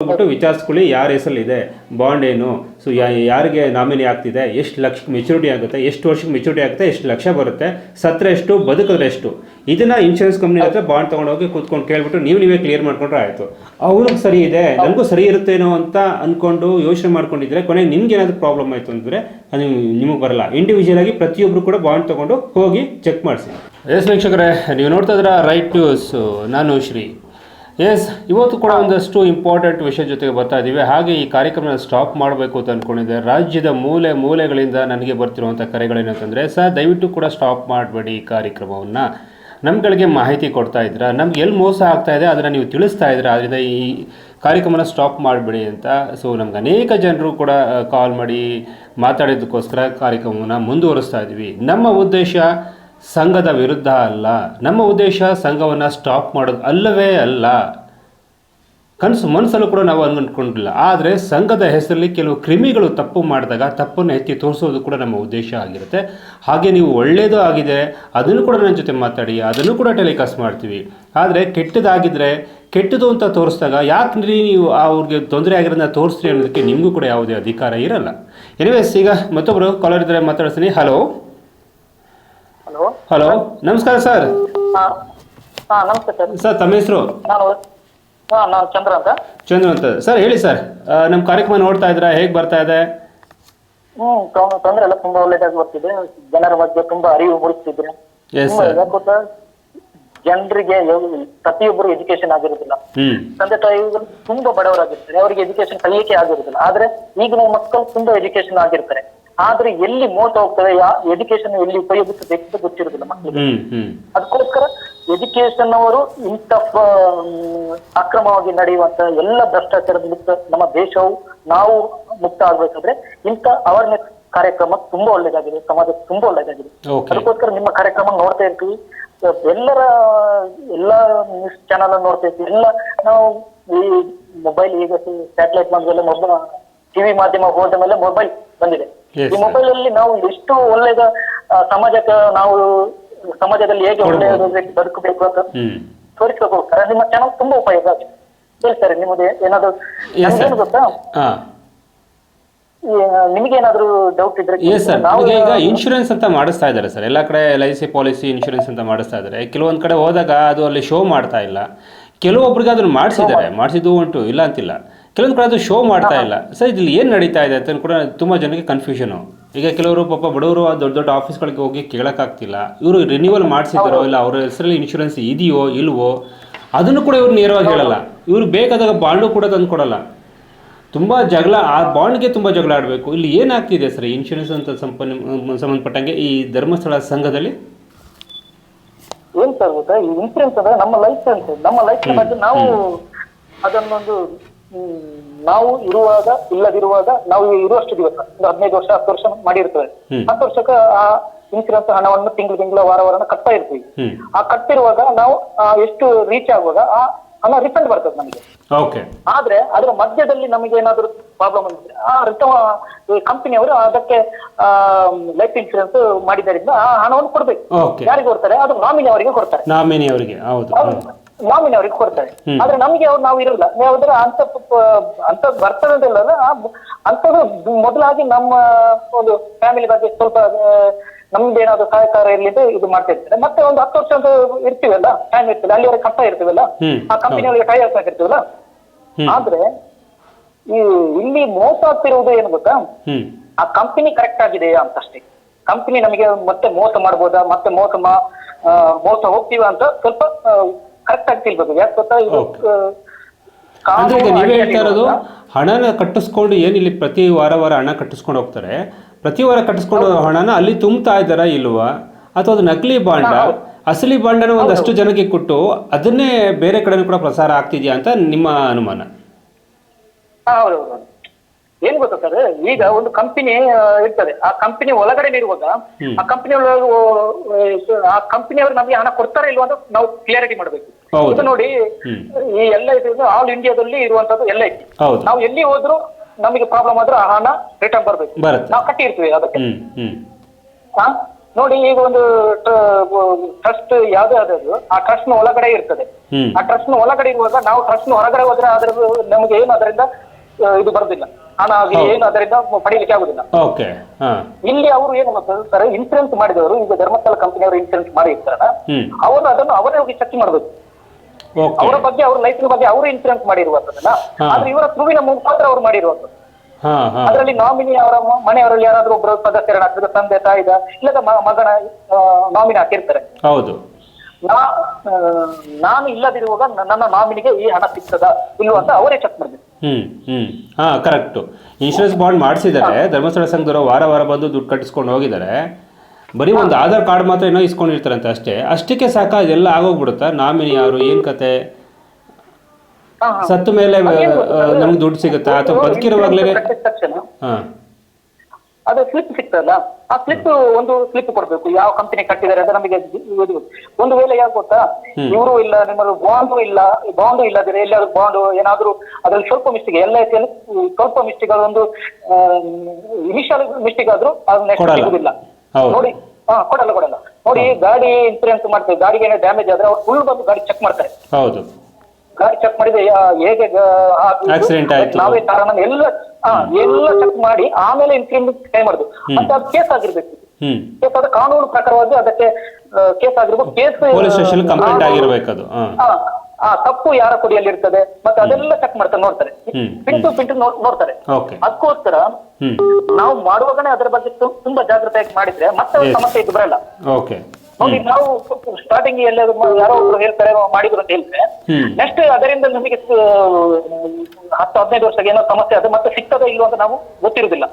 ಹೋಗ್ಬಿಟ್ಟು ವಿಚಾರಿಸ್ಕೊಳ್ಳಿ ಯಾರ ಹೆಸರಲ್ಲಿದೆ ಬಾಂಡ್ ಏನು ಸೊ ಯಾರಿಗೆ ನಾಮಿನಿ ಆಗ್ತಿದೆ, ಎಷ್ಟು ಲಕ್ಷ ಮೆಚುರಿಟಿ ಆಗುತ್ತೆ, ಎಷ್ಟು ವರ್ಷಕ್ಕೆ ಮೆಚುರಿಟಿ ಆಗುತ್ತೆ, ಎಷ್ಟು ಲಕ್ಷ ಬರುತ್ತೆ, ಸತ್ರ ಎಷ್ಟು, ಬದುಕಿದ್ರೆ ಎಷ್ಟು? ಇದನ್ನ ಇನ್ಶೂರೆನ್ಸ್ ಕಂಪ್ನಿ ಹತ್ರ ಬಾಂಡ್ ತೊಗೊಂಡೋಗಿ ಕೂತ್ಕೊಂಡು ಕೇಳ್ಬಿಟ್ಟು ನೀವು ನೀವೇ ಕ್ಲಿಯರ್ ಮಾಡ್ಕೊಂಡ್ರೆ ಆಯಿತು. ಅವ್ರಿಗೆ ಸರಿ ಇದೆ, ನನಗೂ ಸರಿ ಇರುತ್ತೇನೋ ಅಂತ ಅಂದ್ಕೊಂಡು ಯೋಚನೆ ಮಾಡ್ಕೊಂಡಿದ್ರೆ ಕೊನೆಗೆ ನಿಮ್ಗೆ ಏನಾದರೂ ಪ್ರಾಬ್ಲಮ್ ಆಯಿತು ಅಂದರೆ ಅದು ನಿಮಗೆ ಬರಲ್ಲ. ಇಂಡಿವಿಜುವಲ್ ಆಗಿ ಪ್ರತಿಯೊಬ್ಬರು ಕೂಡ ಬಾಂಡ್ ತಗೊಂಡು ಹೋಗಿ ಚೆಕ್ ಮಾಡಿಸಿ. ಎಸ್ ವೀಕ್ಷಕರೇ, ನೀವು ನೋಡ್ತಾ ಇದ್ರ ರೈಟ್ ನ್ಯೂಸ್ ನಾನು ಶ್ರೀ ಎಸ್ ಇವತ್ತು ಕೂಡ ಒಂದಷ್ಟು ಇಂಪಾರ್ಟೆಂಟ್ ವಿಷಯ ಜೊತೆಗೆ ಬರ್ತಾ ಇದ್ದೀವಿ ಹಾಗೆ ಈ ಕಾರ್ಯಕ್ರಮನ ಸ್ಟಾಪ್ ಮಾಡಬೇಕು ಅಂತ ಅಂದ್ಕೊಂಡಿದ್ದೆ ರಾಜ್ಯದ ಮೂಲೆ ಮೂಲೆಗಳಿಂದ ನನಗೆ ಬರ್ತಿರುವಂಥ ಕರೆಗಳೇನಂತಂದರೆ ಸರ್ ದಯವಿಟ್ಟು ಕೂಡ ಸ್ಟಾಪ್ ಮಾಡಬೇಡಿ ಈ ಕಾರ್ಯಕ್ರಮವನ್ನು. ನಮ್ಗಳಿಗೆ ಮಾಹಿತಿ ಕೊಡ್ತಾ ಇದ್ದೀರಾ ನಮ್ಗೆ ಎಲ್ಲಿ ಮೋಸ ಆಗ್ತಾ ಇದೆ ಅದನ್ನು ನೀವು ತಿಳಿಸ್ತಾ ಇದ್ದೀರಾ ಅದರಿಂದ ಈ ಕಾರ್ಯಕ್ರಮನ ಸ್ಟಾಪ್ ಮಾಡಬೇಡಿ ಅಂತ. ಸೊ ನಮ್ಗೆ ಅನೇಕ ಜನರು ಕೂಡ ಕಾಲ್ ಮಾಡಿ ಮಾತಾಡಿದ್ದಕ್ಕೋಸ್ಕರ ಕಾರ್ಯಕ್ರಮವನ್ನು ಮುಂದುವರಿಸ್ತಾ ಇದ್ದೀವಿ ನಮ್ಮ ಉದ್ದೇಶ ಸಂಘದ ವಿರುದ್ಧ ಅಲ್ಲ. ನಮ್ಮ ಉದ್ದೇಶ ಸಂಘವನ್ನು ಸ್ಟಾಪ್ ಮಾಡೋದು ಅಲ್ಲವೇ ಅಲ್ಲ. ಕನಸು ಮನಸ್ಸಲ್ಲೂ ಕೂಡ ನಾವು ಅನ್ಕೊಂಡಿಲ್ಲ ಆದರೆ ಸಂಘದ ಹೆಸರಲ್ಲಿ ಕೆಲವು ಕ್ರಿಮಿಗಳು ತಪ್ಪು ಮಾಡಿದಾಗ ತಪ್ಪನ್ನು ಎತ್ತಿ ತೋರಿಸೋದು ಕೂಡ ನಮ್ಮ ಉದ್ದೇಶ ಆಗಿರುತ್ತೆ. ಹಾಗೆ ನೀವು ಒಳ್ಳೆಯದು ಆಗಿದೆ. ಅದನ್ನು ಕೂಡ ನನ್ನ ಜೊತೆ ಮಾತಾಡಿ. ಅದನ್ನು ಕೂಡ ಟೆಲಿಕಾಸ್ಟ್ ಮಾಡ್ತೀವಿ. ಆದರೆ ಕೆಟ್ಟದಾಗಿದ್ದರೆ ಕೆಟ್ಟದು ಅಂತ ತೋರಿಸಿದಾಗ ಯಾಕೆ ನೀವು ಅವ್ರಿಗೆ ತೊಂದರೆ ಆಗಿರೋದನ್ನ ತೋರಿಸ್ರಿ ಅನ್ನೋದಕ್ಕೆ ನಿಮಗೂ ಕೂಡ ಯಾವುದೇ ಅಧಿಕಾರ ಇರಲ್ಲ. ಎನಿವೇಸ್ ಈಗ ಮತ್ತೊಬ್ಬರು ಕಾಲರ್ ಇದ್ದರೆ ಮಾತಾಡ್ತೀನಿ. Hello hello. ಹಲೋ ನಮಸ್ಕಾರ ಸರ್. ಹಾ ಹಾ ನಮಸ್ತೆ ಸರ್. ಸರ್ ತಮ್ಮ ಹೆಸರು? ನಾನು ಹಾ ನಾನು ಚಂದ್ರ ಅಂತ. ಚಂದ್ರು ಅಂತ. ಸರ್ ಹೇಳಿ ಸರ್ ನಮ್ಮ ಕಾರ್ಯಕ್ರಮ ನೋಡ್ತಾ ಇದ್ರ ಹೇಗ್ ಬರ್ತಾ ಇದೆ? ಹ್ಮ್ ತೊಂ- ತೊಂದ್ರೆ ಎಲ್ಲ ತುಂಬಾ ಒಳ್ಳೆದಾಗಿ ಬರ್ತಿದೆ. ಜನರ ಬಗ್ಗೆ ತುಂಬಾ ಅರಿವು ಮೂಡಿಸ್ತಿದ್ರೆ. ಎಸ್ ತುಂಬಾ ಸರ್ ಯಾಕ್ ಗೊತ್ತಾ ಜನರಿಗೆ ಪ್ರತಿಯೊಬ್ಬರು ಎಜುಕೇಶನ್ ಆಗಿರುದಿಲ್ಲ. ತಂದೆ ತಾಯಿಗಳು ತುಂಬಾ ಬಡವರಾಗಿರ್ತಾರೆ. ಅವರಿಗೆ ಎಜುಕೇಶನ್ ಕಲಿಯಕ್ಕೆ ಆಗಿರುದಿಲ್ಲ ಆದ್ರೆ ಈಗಿನ ಮಕ್ಕಳು ತುಂಬಾ ಎಜುಕೇಶನ್ ಆಗಿರ್ತಾರೆ. ಆದ್ರೆ ಎಲ್ಲಿ ಮೋಸ ಹೋಗ್ತದೆ ಯಾ ಎಜುಕೇಶನ್ ಎಲ್ಲಿ ಉಪಯೋಗಿಸಬೇಕು ಅಂತ ಗೊತ್ತಿರುದಿಲ್ಲ ಮಕ್ಕಳಿಗೆ. ಅದಕ್ಕೋಸ್ಕರ ಎಜುಕೇಶನ್ ಅವರು ಇಂಥ ಅಕ್ರಮವಾಗಿ ನಡೆಯುವಂತಹ ಎಲ್ಲ ಭ್ರಷ್ಟಾಚಾರದ ಮುಕ್ತ ನಮ್ಮ ದೇಶವು ನಾವು ಮುಕ್ತ ಆಗ್ಬೇಕಾದ್ರೆ ಇಂಥ ಅವೇರ್ನೆಸ್ ಕಾರ್ಯಕ್ರಮ ತುಂಬಾ ಒಳ್ಳೇದಾಗಿದೆ ಸಮಾಜಕ್ಕೆ ತುಂಬಾ ಒಳ್ಳೇದಾಗಿದೆ. ಅದಕ್ಕೋಸ್ಕರ ನಿಮ್ಮ ಕಾರ್ಯಕ್ರಮ ನೋಡ್ತಾ ಇರ್ತೀವಿ. ಎಲ್ಲರ ಎಲ್ಲ ನ್ಯೂಸ್ ಚಾನಲ್ ನೋಡ್ತಾ ಇರ್ತೀವಿ. ಎಲ್ಲ ನಾವು ಈ ಮೊಬೈಲ್ ಈಗ ಸ್ಯಾಟಲೈಟ್ ಬಂದ್ಮೇಲೆ ಮೊಬೈಲ್ ಟಿವಿ ಮಾಧ್ಯಮ ಹೋದ ಮೇಲೆ ಮೊಬೈಲ್ ಬಂದಿದೆ. ಈ. ಮೊಬೈಲ್ ಅಲ್ಲಿ ನಾವು ಎಷ್ಟು ಒಳ್ಳೇದ ಸಮಾಜಕ್ಕೆ ನಾವು ಸಮಾಜದಲ್ಲಿ ಹೇಗೆ. ಒಳ್ಳೆಯ ಬದುಕಬೇಕು ಅಂತ ತೋರಿಸ್ಕೋಬೇಕು ನಿಮ್ಮ ಚಾನಲ್ ತುಂಬಾ ಉಪಯೋಗ ಆಗಿದೆ. ಸರ್ ನಿಮಗೆ ಏನಾದ್ರು ಏನು. ನಮ್ಗೇನು ಗೊತ್ತಾ? ನಿಮ್ಗೇನಾದ್ರೂ ಡೌಟ್ ಇದ್ರೆ ಸರ್ ನಮಗೆ ಈಗ ಇನ್ಶೂರೆನ್ಸ್ ಅಂತ ಮಾಡಿಸ್ತಾ ಇದ್ದಾರೆ ಸರ್ ಎಲ್ಲ ಕಡೆ L I C policy insurance ಅಂತ ಮಾಡಿಸ್ತಾ ಇದ್ದಾರೆ. ಕೆಲವೊಂದು ಕಡೆ ಹೋದಾಗ ಅದು ಅಲ್ಲಿ ಶೋ ಮಾಡ್ತಾ ಇಲ್ಲ. ಕೆಲವೊಬ್ರಿಗೆ ಅದನ್ನು ಮಾಡಿಸಿದ್ದಾರೆ. ಮಾಡಿಸಿದ್ದು ಉಂಟು ಇಲ್ಲ ಅಂತಿಲ್ಲ. ಕೆಲವೊಂದು ಕಡೆ ಅದು ಶೋ ಮಾಡ್ತಾ ಇಲ್ಲ. ಸರ್ ಇಲ್ಲಿ ಏನು ನಡೀತಾ ಇದೆ ಅಂತ ಕೂಡ ತುಂಬ ಜನಕ್ಕೆ ಕನ್ಫ್ಯೂಷನು ಈಗ ಕೆಲವರು ಪಾಪ ಬಡವರು ಆ ದೊಡ್ಡ ದೊಡ್ಡ ಆಫೀಸ್ಗಳಿಗೆ ಹೋಗಿ ಕೇಳೋಕ್ಕಾಗ್ತಿಲ್ಲ ಇವರು ರಿನ್ಯೂವಲ್ ಮಾಡಿಸಿದಾರೋ ಇಲ್ಲ ಅವ್ರ ಹೆಸರಲ್ಲಿ ಇನ್ಶೂರೆನ್ಸ್ ಇದೆಯೋ ಇಲ್ವೋ ಅದನ್ನು ಕೂಡ ಇವ್ರು ನೇರವಾಗಿ ಹೇಳಲ್ಲ. ಇವರು ಬೇಕಾದಾಗ ಬಾಂಡು ಕೂಡ ತಂದು ಕೊಡಲ್ಲ. ತುಂಬ ಜಗಳ ಆ ಬಾಂಡ್ಗೆ ತುಂಬ ಜಗಳ ಆಡಬೇಕು. ಇಲ್ಲಿ ಏನಾಗ್ತಿದೆ ಸರ್ ಇನ್ಶೂರೆನ್ಸ್ ಅಂತ ಸಂಪನ್ನ ಸಂಬಂಧಪಟ್ಟಂಗೆ ಈ ಧರ್ಮಸ್ಥಳ ಸಂಘದಲ್ಲಿ? ಏನ್ ಸರ್ ಗೊತ್ತಾ? ಇನ್ಶೂರೆನ್ಸ್ ಇನ್ಸೂರೆನ್ಸ್ ಅಂದ್ರೆ ನಮ್ಮ ಲೈಫ್ ಸೆನ್ಸ್ ನಮ್ಮ ಲೈಫ್ ನಾವು ಅದನ್ನೊಂದು ನಾವು ಇರುವಾಗ ಇಲ್ಲದಿರುವಾಗ ನಾವು ಇರುವಷ್ಟು ದಿವಸ ಒಂದು ಹದಿನೈದು ವರ್ಷ ಹತ್ತು ವರ್ಷ ಮಾಡಿರ್ತೇವೆ. ಹತ್ತು ವರ್ಷಕ್ಕೆ ಆ ಇನ್ಸೂರೆನ್ಸ್ ಹಣವನ್ನು ತಿಂಗಳು ತಿಂಗಳ ವಾರ ವಾರನ ಕಟ್ತಾ ಇರ್ತೀವಿ. ಆ ಕಟ್ಟಿರುವಾಗ ನಾವು ಆ, ಎಷ್ಟು ರೀಚ್ ಆಗುವಾಗ ಆ ಹಣ ರಿಫಂಡ್ ಬರ್ತದೆ ನಮಗೆ. ಆದ್ರೆ ಅದರ ಮಧ್ಯದಲ್ಲಿ ನಮಗೆ ಏನಾದ್ರು ಪ್ರಾಬ್ಲಮ್ ಬಂದಿದ್ರೆ ಆ ರಿಟರ್ನ್ ಕಂಪನಿಯವರು ಅದಕ್ಕೆ ಲೈಫ್ ಇನ್ಶೂರೆನ್ಸ್ ಮಾಡಿದ್ದರಿಂದ ಆ ಹಣವನ್ನು ಕೊಡ್ಬೇಕು. ಯಾರಿಗೆ ಕೊಡ್ತಾರೆ? ಅದು ನಾಮಿನಿ ಅವರಿಗೆ ಕೊಡ್ತಾರೆ. ನಾಮಿನಿ ಅವರಿಗೆ. ನಾಮಿನಿ ಅವ್ರಿಗೆ ಕೊಡ್ತಾರೆ. ಆದ್ರೆ ನಮ್ಗೆ ಅವ್ರು ನಾವು ಇರಲ್ಲ ಯಾವ್ದಾರ ಅಂತ ಅಂತ ಬರ್ತದಲ್ಲ ಅಂತದ್ದು ಮೊದಲಾಗಿ ನಮ್ಮ ಒಂದು ಫ್ಯಾಮಿಲಿ ಬಗ್ಗೆ ಸ್ವಲ್ಪ ನಮ್ದು ಏನಾದ್ರು ಸಹಕಾರ ಇರ್ಲಿದ್ದು ಇದು ಮಾಡ್ತಿರ್ತಾರೆ ಮತ್ತೆ ಒಂದು ಹತ್ತು ವರ್ಷ ಅಂತ ಇರ್ತೀವಲ್ಲ ಟೈಮ್ ಇರ್ತದೆ. ಅಲ್ಲಿವರೆಗೆ ಕಂಪ ಇರ್ತೀವಲ್ಲ ಆ ಕಂಪನಿಯವರಿಗೆ ಟೈ ಹಾಕಿರ್ತೀವಲ್ಲ ಆಗಿರ್ತೀವಲ್ಲ ಆದ್ರೆ ಈ ಇಲ್ಲಿ ಮೋಸ ಆಗ್ತಿರುವುದು ಏನು ಗೊತ್ತಾ? ಆ ಕಂಪನಿ ಕರೆಕ್ಟ್ ಆಗಿದೆಯಾ ಅಂತ ಅಷ್ಟೇ ಕಂಪನಿ ನಮಗೆ ಮತ್ತೆ ಮೋಸ ಮಾಡ್ಬೋದಾ? ಮತ್ತೆ ಮೋಸ ಮಾ- ಮೋಸ ಹೋಗ್ತೀವ ಅಂತ ಸ್ವಲ್ಪ ಕರೆಕ್ಟ್ ಆಗಿ ತಿಳ್ಬೇಕು ಯಾಕೆ ಗೊತ್ತಾ? ಇದು ಅಂದ್ರೆ ಈಗ ನೀವೇ ಹೇಳ್ತಾ ಇರೋದು ಹಣನ ಕಟ್ಟಿಸ್ಕೊಂಡು ಏನು ಇಲ್ಲಿ ಪ್ರತಿ ವಾರ ವಾರ ಹಣ ಕಟ್ಟಿಸ್ಕೊಂಡು ಹೋಗ್ತಾರೆ? ಪ್ರತಿ ವಾರ ಕಟ್ಟಿಸ್ಕೊಂಡು ಹಣನ ಅಲ್ಲಿ ತುಂಬ್ತಾ ಇದ್ದಾರಾ ಇಲ್ವಾ? ಅಥವಾ ಅದು ನಕಲಿ ಬಾಂಡ? ಅಸಲಿ ಬಾಂಡನ ಒಂದಷ್ಟು ಜನಕ್ಕೆ ಕೊಟ್ಟು ಅದನ್ನೇ ಬೇರೆ ಕಡೆನೂ ಕೂಡ ಪ್ರಸಾರ ಆಗ್ತಿದ್ಯಾ ಅಂತ ನಿಮ್ಮ ಅನುಮಾನ. ಏನ್ ಗೊತ್ತಾ ಸರ್ ಈಗ ಒಂದು ಕಂಪನಿ ಇರ್ತದೆ. ಆ ಕಂಪನಿ ಒಳಗಡೆ ಇರುವಾಗ. ಆ ಕಂಪನಿ ಆ ಕಂಪನಿಯವರು ನಮಗೆ ಹಣ ಕೊಡ್ತಾರ ಇಲ್ವಾ ಅಂತ ನಾವು ಕ್ಲಿಯರಿಟಿ ಮಾಡಬೇಕು. ಇದು ನೋಡಿ. ಈ ಎಲ್ಲ ಇದು ಆಲ್ ಇಂಡಿಯಾದಲ್ಲಿ ಇರುವಂತದ್ದು ಎಲ್ಲ ಐತಿ ಹೌದು. ನಾವು ಎಲ್ಲಿ ಹೋದ್ರು ನಮಗೆ ಪ್ರಾಬ್ಲಮ್ ಆದ್ರೆ ಆ ಹಣ ರಿಟರ್ನ್ ಬರ್ಬೇಕು. ಬರುತ್ತೆ. ನಾವು ಕಟ್ಟಿರ್ತೀವಿ ಅದಕ್ಕೆ. ಹ್ಮ್ ಹ್ಮ್. ಹಾ? ನೋಡಿ ಈಗ ಒಂದು ಟ್ರಸ್ಟ್ ಯಾವ್ದೇ ಆದದ್ದು ಆ ಟ್ರಸ್ಟ್ನ ಒಳಗಡೆ ಇರ್ತದೆ. ಹ್ಮ್. ಆ ಟ್ರಸ್ಟ್ನ ಒಳಗಡೆ ಇರುವಾಗ ನಾವು ಟ್ರಸ್ಟ್ನ ಹೊರಗಡೆ ಹೋದ್ರೆ ಅದ್ರ ನಮಗೆ ಏನು ಅದರಿಂದ ಆ, ಇದು ಬರುದಿಲ್ಲ. ಹಣ ಆಗಲಿ ಏನು ಅದರಿಂದ ಪಡೀಲಿಕ್ಕೆ ಆಗುದಿಲ್ಲ. ಓಕೆ. ಹಾಂ. ಇಲ್ಲಿ ಅವರು ಏನು ಮಾಡ್ತಾರೆ ಸರ್ ಇನ್ಸೂರೆನ್ಸ್ ಮಾಡಿದವರು ಈಗ ಧರ್ಮಸ್ಥಳ ಕಂಪನಿಯವರು ಇನ್ಸೂರೆನ್ಸ್ ಮಾಡಿರ್ತಾರಲ್ಲ ಹ್ಮ್. ಅವರು ಅದನ್ನು ಅವರೇ ಹೋಗಿ ಚೆಕ್ ಮಾಡಬೇಕು. ಅವರ ಬಗ್ಗೆ ಅವ್ರ ಲೈಫ್ ಬಗ್ಗೆ ಅವರು ಇನ್ಸೂರೆನ್ಸ್ ಮಾಡಿರುವಂತದ್ದಲ್ಲ. ಆದ್ರೆ ಇವರ ಥ್ರೂವಿನ ಮುಖಾಂತರ ಅವ್ರು ಮಾಡಿರುವಂತದ್ದು ಅದರಲ್ಲಿ ನಾಮಿನಿ ಅವರ ಮನೆಯವರಲ್ಲಿ ಯಾರಾದ್ರೂ ಒಬ್ಬರು ಸದಸ್ಯರನ್ನ ತಂದೆ ತಾಯಿದ ಇಲ್ಲದ ಮಗನ ನಾಮಿನಿ ಹಾಕಿರ್ತಾರೆ. ಹೌದು. ನಾ ನಾನು ಇಲ್ಲದಿರುವಾಗ ನನ್ನ ನಾಮಿನಿಗೆ ಈ ಹಣ ಸಿಗ್ತದ ಇಲ್ವಾ ಅಂತ ಅವರೇ ಚೆಕ್ ಮಾಡ್ಬೇಕು. ಹ್ಮ್ ಹ್ಮ್. ಹಾ ಕರೆಕ್ಟ್ ಇನ್ಶೂರೆನ್ಸ್ ಬಾಂಡ್ ಮಾಡಿಸಿದ್ದಾರೆ. ಧರ್ಮಸ್ಥಳ ಸಂಘದವರು ವಾರ ವಾರ ಬಂದು ದುಡ್ಡು ಕಟ್ಟಿಸ್ಕೊಂಡು ಹೋಗಿದ್ದಾರೆ. ಬರೀ ಒಂದು ಆಧಾರ್ ಕಾರ್ಡ್ ಮಾತ್ರ ಏನೋ ಇಸ್ಕೊಂಡಿರ್ತಾರಂತೆ ಅಷ್ಟೇ. ಅಷ್ಟಕ್ಕೆ ಸಾಕ ಅದೆಲ್ಲ ಆಗೋಗ್ಬಿಡುತ್ತಾ? ನಾಮಿನಿ ಯಾರು ಏನ್ ಕತೆ. ಸತ್ತ ಮೇಲೆ ನಮ್ಗೆ ದುಡ್ಡು ಸಿಗುತ್ತಾ? ಅಥವಾ ಬದುಕಿರುವಾಗ್ಲೇ ಹಾ. ಅದು ಸ್ಲಿಪ್ ಸಿಗ್ತದಲ್ಲ? ಆ ಸ್ಲಿಪ್ ಒಂದು ಸ್ಲಿಪ್ ಕೊಡ್ಬೇಕು. ಯಾವ ಕಂಪನಿ ಕಟ್ಟಿದ್ದಾರೆ ಅಂತ ನಮಗೆ ಒಂದು ವೇಳೆ ಯಾಕೆ ಗೊತ್ತಾ? ಇವರು ಇಲ್ಲ ನಿಮ್ಮದು ಬಾಂಡು ಇಲ್ಲ ಬಾಂಡು ಇಲ್ಲದಿದ್ರೆ ಎಲ್ಲಾದ್ರೂ ಬಾಂಡು ಏನಾದ್ರೂ ಅದ್ರಲ್ಲಿ ಸ್ವಲ್ಪ ಮಿಸ್ಟೇಕ್ ಎಲ್ಲ ಸ್ವಲ್ಪ ಮಿಸ್ಟೇಕ್ ಒಂದು ಇನಿಷಿಯಲ್ ಮಿಸ್ಟೇಕ್ ಆದ್ರೂ ಅದು ನೆಕ್ಸ್ಟ್. ಸಿಗುದಿಲ್ಲ. ನೋಡಿ ಹಾ ಕೊಡಲ್ಲ ಕೊಡಲ್ಲ. ನೋಡಿ ಗಾಡಿ ಇನ್ಸೂರೆನ್ಸ್ ಮಾಡ್ತೇವೆ. ಗಾಡಿಗೆ ಏನೋ ಡ್ಯಾಮೇಜ್ ಆದ್ರೆ ಅವ್ರು ಫುಲ್ ಬಂದು ಗಾಡಿ ಚೆಕ್ ಮಾಡ್ತಾರೆ. ಹೌದು. ಗಾಡಿ ಚೆಕ್ ಮಾಡಿದ್ರೆ ಯಾ- ಹೇಗೆ ಗ- ಆಗಿದ್ದು, Accident ಆಯ್ತು. ನಾವೇ ಕಾರಣ ಎಲ್ಲ ಹಾ, ಎಲ್ಲ ಚೆಕ್ ಮಾಡಿ ಆಮೇಲೆ ಇನ್ಸೂರೆನ್ಸ್ ಕೈ ಮಾಡುದು. ಮತ್ತೆ ಅದು ಕೇಸ್ ಆಗಿರ್ಬೇಕು. ಕೇಸ್ ಅದು ಕಾನೂನು ಪ್ರಕಾರವಾಗಿ ಅದಕ್ಕೆ ಕೇಸ್ ಆಗಿರ್ಬೇಕು. ಕೇಸ್ ಪೊಲೀಸ್ ಸ್ಟೇಷನ್ ಕಂಪ್ಲೇಂಟ್ ಆಗಿರ್ಬೇಕು ಹಾ. ಆ ತಪ್ಪು ಯಾರ ಕೊಡಿಯಲ್ಲಿ ಇರ್ತದೆ ಮತ್ತೆ ಅದೆಲ್ಲ ಚೆಕ್ ಮಾಡ್ತಾರೆ ನೋಡ್ತಾರೆ. ಪಿಂಟು ಪಿಂಟು ನೋಡ್ತಾರೆ. ಅದಕ್ಕೋಸ್ಕರ ನಾವು ಮಾಡುವಾಗನೇ ಅದರ ಬಗ್ಗೆ ತುಂಬಾ ಜಾಗ್ರತೆ ಮಾಡಿದ್ರೆ ಮತ್ತೆ ಸಮಸ್ಯೆ ಇದು ಬರಲ್ಲ. ನೋಡಿ ನಾವು ಸ್ಟಾರ್ಟಿಂಗ್ ಎಲ್ಲ ಯಾರೋ ಒಬ್ರು ಹೇಳ್ತಾರೆ ಮಾಡಿದ್ರು ಅಂತ ಹೇಳಿದ್ರೆ ನೆಕ್ಸ್ಟ್ ಅದರಿಂದ ನಮಗೆ ಹತ್ತು ಹದಿನೈದು ವರ್ಷಕ್ಕೆ ಏನೋ ಸಮಸ್ಯೆ ಅದು ಮತ್ತೆ ಸಿಗ್ತದೆ ಇಲ್ಲ ಅಂತ ನಾವು ಗೊತ್ತಿರುದಿಲ್ಲ.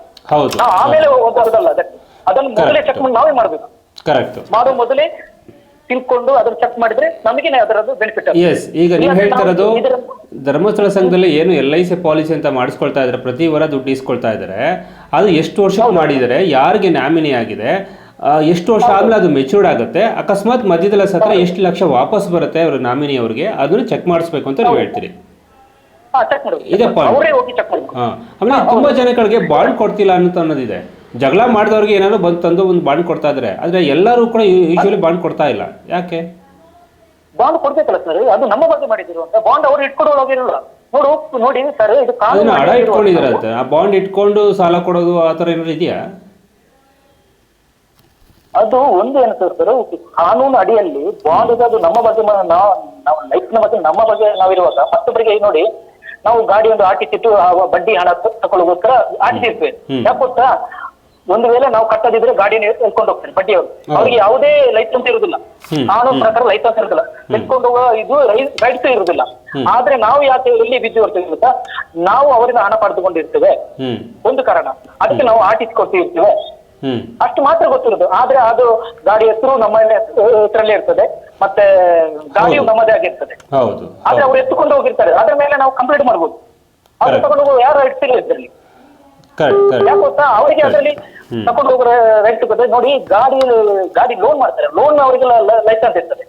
ನಾವು ಆಮೇಲೆ ಓದೋದಲ್ಲ ಅದಕ್ಕೆ. ಅದನ್ನು ಮೊದಲೇ ಚೆಕ್ ಮಾಡಿ ನಾವೇ ಮಾಡ್ಬೇಕು. ಕರೆಕ್ಟ್ ಮಾಡೋ ಮೊದಲೇ ತಿಳ್ಕೊಂಡು ಅದ್ರ ಚೆಕ್ ಮಾಡಿದ್ರೆ ನಮಗೆ ಅದರದ್ದು ಬೆನಿಫಿಟ್ ಎಸ್ ಈಗ ನೀವು ಹೇಳ್ತಾ ಇರೋದು ಧರ್ಮಸ್ಥಳ ಸಂಘದಲ್ಲಿ ಏನು ಎಲ್ ಐ ಸಿ ಪಾಲಿಸಿ ಅಂತ ಮಾಡಿಸ್ಕೊಳ್ತಾ ಇದ್ದಾರೆ ಪ್ರತಿ ವಾರ ದುಡ್ಡು ಇಸ್ಕೊಳ್ತಾ ಇದ್ದಾರೆ ಅದು ಎಷ್ಟು ವರ್ಷ ಮಾಡಿದರೆ ಯಾರಿಗೆ ನಾಮಿನಿ ಆಗಿದೆ ಎಷ್ಟು ವರ್ಷ ಆದ್ಮೇಲೆ ಅದು ಮೆಚೂರ್ಡ್ ಆಗುತ್ತೆ ಅಕಸ್ಮಾತ್ ಮಧ್ಯದಲ್ಲಿ ಸತ್ರ ಎಷ್ಟು ಲಕ್ಷ ವಾಪಸ್ ಬರುತ್ತೆ ಅವ್ರ ನಾಮಿನಿ ಅವ್ರಿಗೆ ಅದನ್ನು ಚೆಕ್ ಮಾಡಿಸ್ಬೇಕು ಅಂತ ನೀವು ಹೇಳ್ತೀರಿ. ಚೆಕ್ ಮಾಡ್ಬೇಕು ಇದೆ point. ಅವರೇ ಹೋಗಿ ಚೆಕ್ ಮಾಡ್ಬೇಕು ಆಮೇಲೆ ತುಂಬಾ ಜನಗಳಿಗೆ ಬಾಂಡ್ ಕೊಡ್ತಿಲ್ಲ ಅಂತ ಅನ್ನೋದಿದೆ. ಜಗಳ ಮಾಡಿದವ್ರಿಗೆ ಏನಾದ್ರು ಬಂದು ತಂದು ಒಂದು ಬಾಂಡ್ ಕೊಡ್ತಾ ಇದ್ರೆ ಆದ್ರೆ ಎಲ್ಲರೂ ಕೂಡ ಯೂಶುವಲಿ ಬಾಂಡ್ ಕೊಡ್ತಾ ಇಲ್ಲ. ಯಾಕೆ? ಬಾಂಡ್ ಕೊಡ್ಬೇಕಲ್ಲ ಸರ್ ಅದು ನಮ್ಮ ಬಗ್ಗೆ ಮಾಡಿದ್ರು ಅಂತ. ಬಾಂಡ್ ಅವ್ರು ಇಟ್ಕೊಂಡು ಹೋಗಿರಲ್ಲ. ನೋಡು ನೋಡಿ ಸರ್ ಇದು ಅದನ್ನ ಕಾನೂನು ಅಡ ಅಂತ ಇಟ್ಕೊಂಡಿದಾರಂತೆ. ಆ ಬಾಂಡ್ ಇಟ್ಕೊಂಡು ಸಾಲ ಕೊಡೋದು ಆ ತರ ಏನಾದ್ರು ಇದೆಯಾ? ಅದು ಒಂದು ಏನು ಸರ್ ಕಾನೂನು ಅಡಿಯಲ್ಲಿ ಬಾಂಡ್ ಅದು ನಮ್ಮ ಬಗ್ಗೆ ಮ- ನಾವು ನಾವು ನ ಬಗ್ಗೆ ನಮ್ಮ ಬಗ್ಗೆ ನಾವಿರುವಾಗ ಮತ್ತೊಬ್ಬರಿಗೆ ನೋಡಿ ನಾವು ಗಾಡಿ ಒಂದು ಆಟಿಸಿಟ್ಟು ಆ ಬಡ್ಡಿ ಹಣ ತ- ತಕೊಳ್ಳೋಗೋಸ್ಕರ ಆಟಿಸಿರ್ತೇವೆ ಸಿ ಯಾಕೆ ಗೊತ್ತಾ ಒಂದು ವೇಳೆ ನಾವು ಕಟ್ಟದಿದ್ರೆ ಗಾಡಿನ ಎಳ್ಕೊಂಡು ಹೋಗ್ತಾರೆ ಬಡ್ಡಿ ಅವರು ಅವ್ರಿಗೆ ಯಾವುದೇ ಲೈಸೆನ್ಸ್ ಇರುದಿಲ್ಲ. ಕಾನೂನು ಪ್ರಕಾರ ಲೈಸೆನ್ಸ್ ಇರುದಿಲ್ಲ. ಎತ್ಕೊಂಡು ಹೋಗುವ ಇದು ರೈಟ್ಸ್ ಇರುದಿಲ್ಲ. ಆದ್ರೆ ನಾವು ಯಾಕೆ ಎಲ್ಲಿ ಬಿದ್ದು ಬರ್ತೀವಿ ಗೊತ್ತಾ ನಾವು ಅವರಿಂದ ಹಣ ಪಡೆದುಕೊಂಡಿರ್ತೇವೆ. ಒಂದು ಕಾರಣ. ಅದಕ್ಕೆ ನಾವು ಆಟಿಸಿ ಕೊಟ್ಟಿರ್ತೇವೆ ಹ್ಮ್ ಅಷ್ಟು ಮಾತ್ರ ಗೊತ್ತಿರೋದು. ಆದ್ರೆ ಅದು ಗಾಡಿ ಹೆಸರು ನಮ್ಮ ಹೆಸರಲ್ಲೇ ಇರ್ತದೆ. ಮತ್ತೆ ಗಾಡಿಯು ನಮ್ಮದೇ ಆಗಿರ್ತದೆ. ಹೌದು. ಆದ್ರೆ ಅವ್ರು ಎತ್ತುಕೊಂಡು ಹೋಗಿರ್ತಾರೆ. ಅದ್ರ ಮೇಲೆ ನಾವು ಕಂಪ್ಲೇಂಟ್ ಮಾಡ್ಬೋದು. ಅವ್ರು. ತಗೊಂಡು ಹೋಗೋ ಯಾರು ರೈಟ್ ಇದ್ರಲ್ಲಿ. ಯಾಕೆ ಗೊತ್ತಾ? ಅವರಿಗೆ ಅದರಲ್ಲಿ. ತಗೊಂಡು ಹೋಗೋ ರೈಟ್ ಸಿಗುತ್ತೆ ನೋಡಿ ಗಾಡಿ ಗಾಡಿ ಲೋನ್ ಮಾಡ್ತಾರೆ. ಲೋನ್ ಅವರಿಗೆ ಲೈಸೆನ್ಸ್ ಇರ್ತದೆ.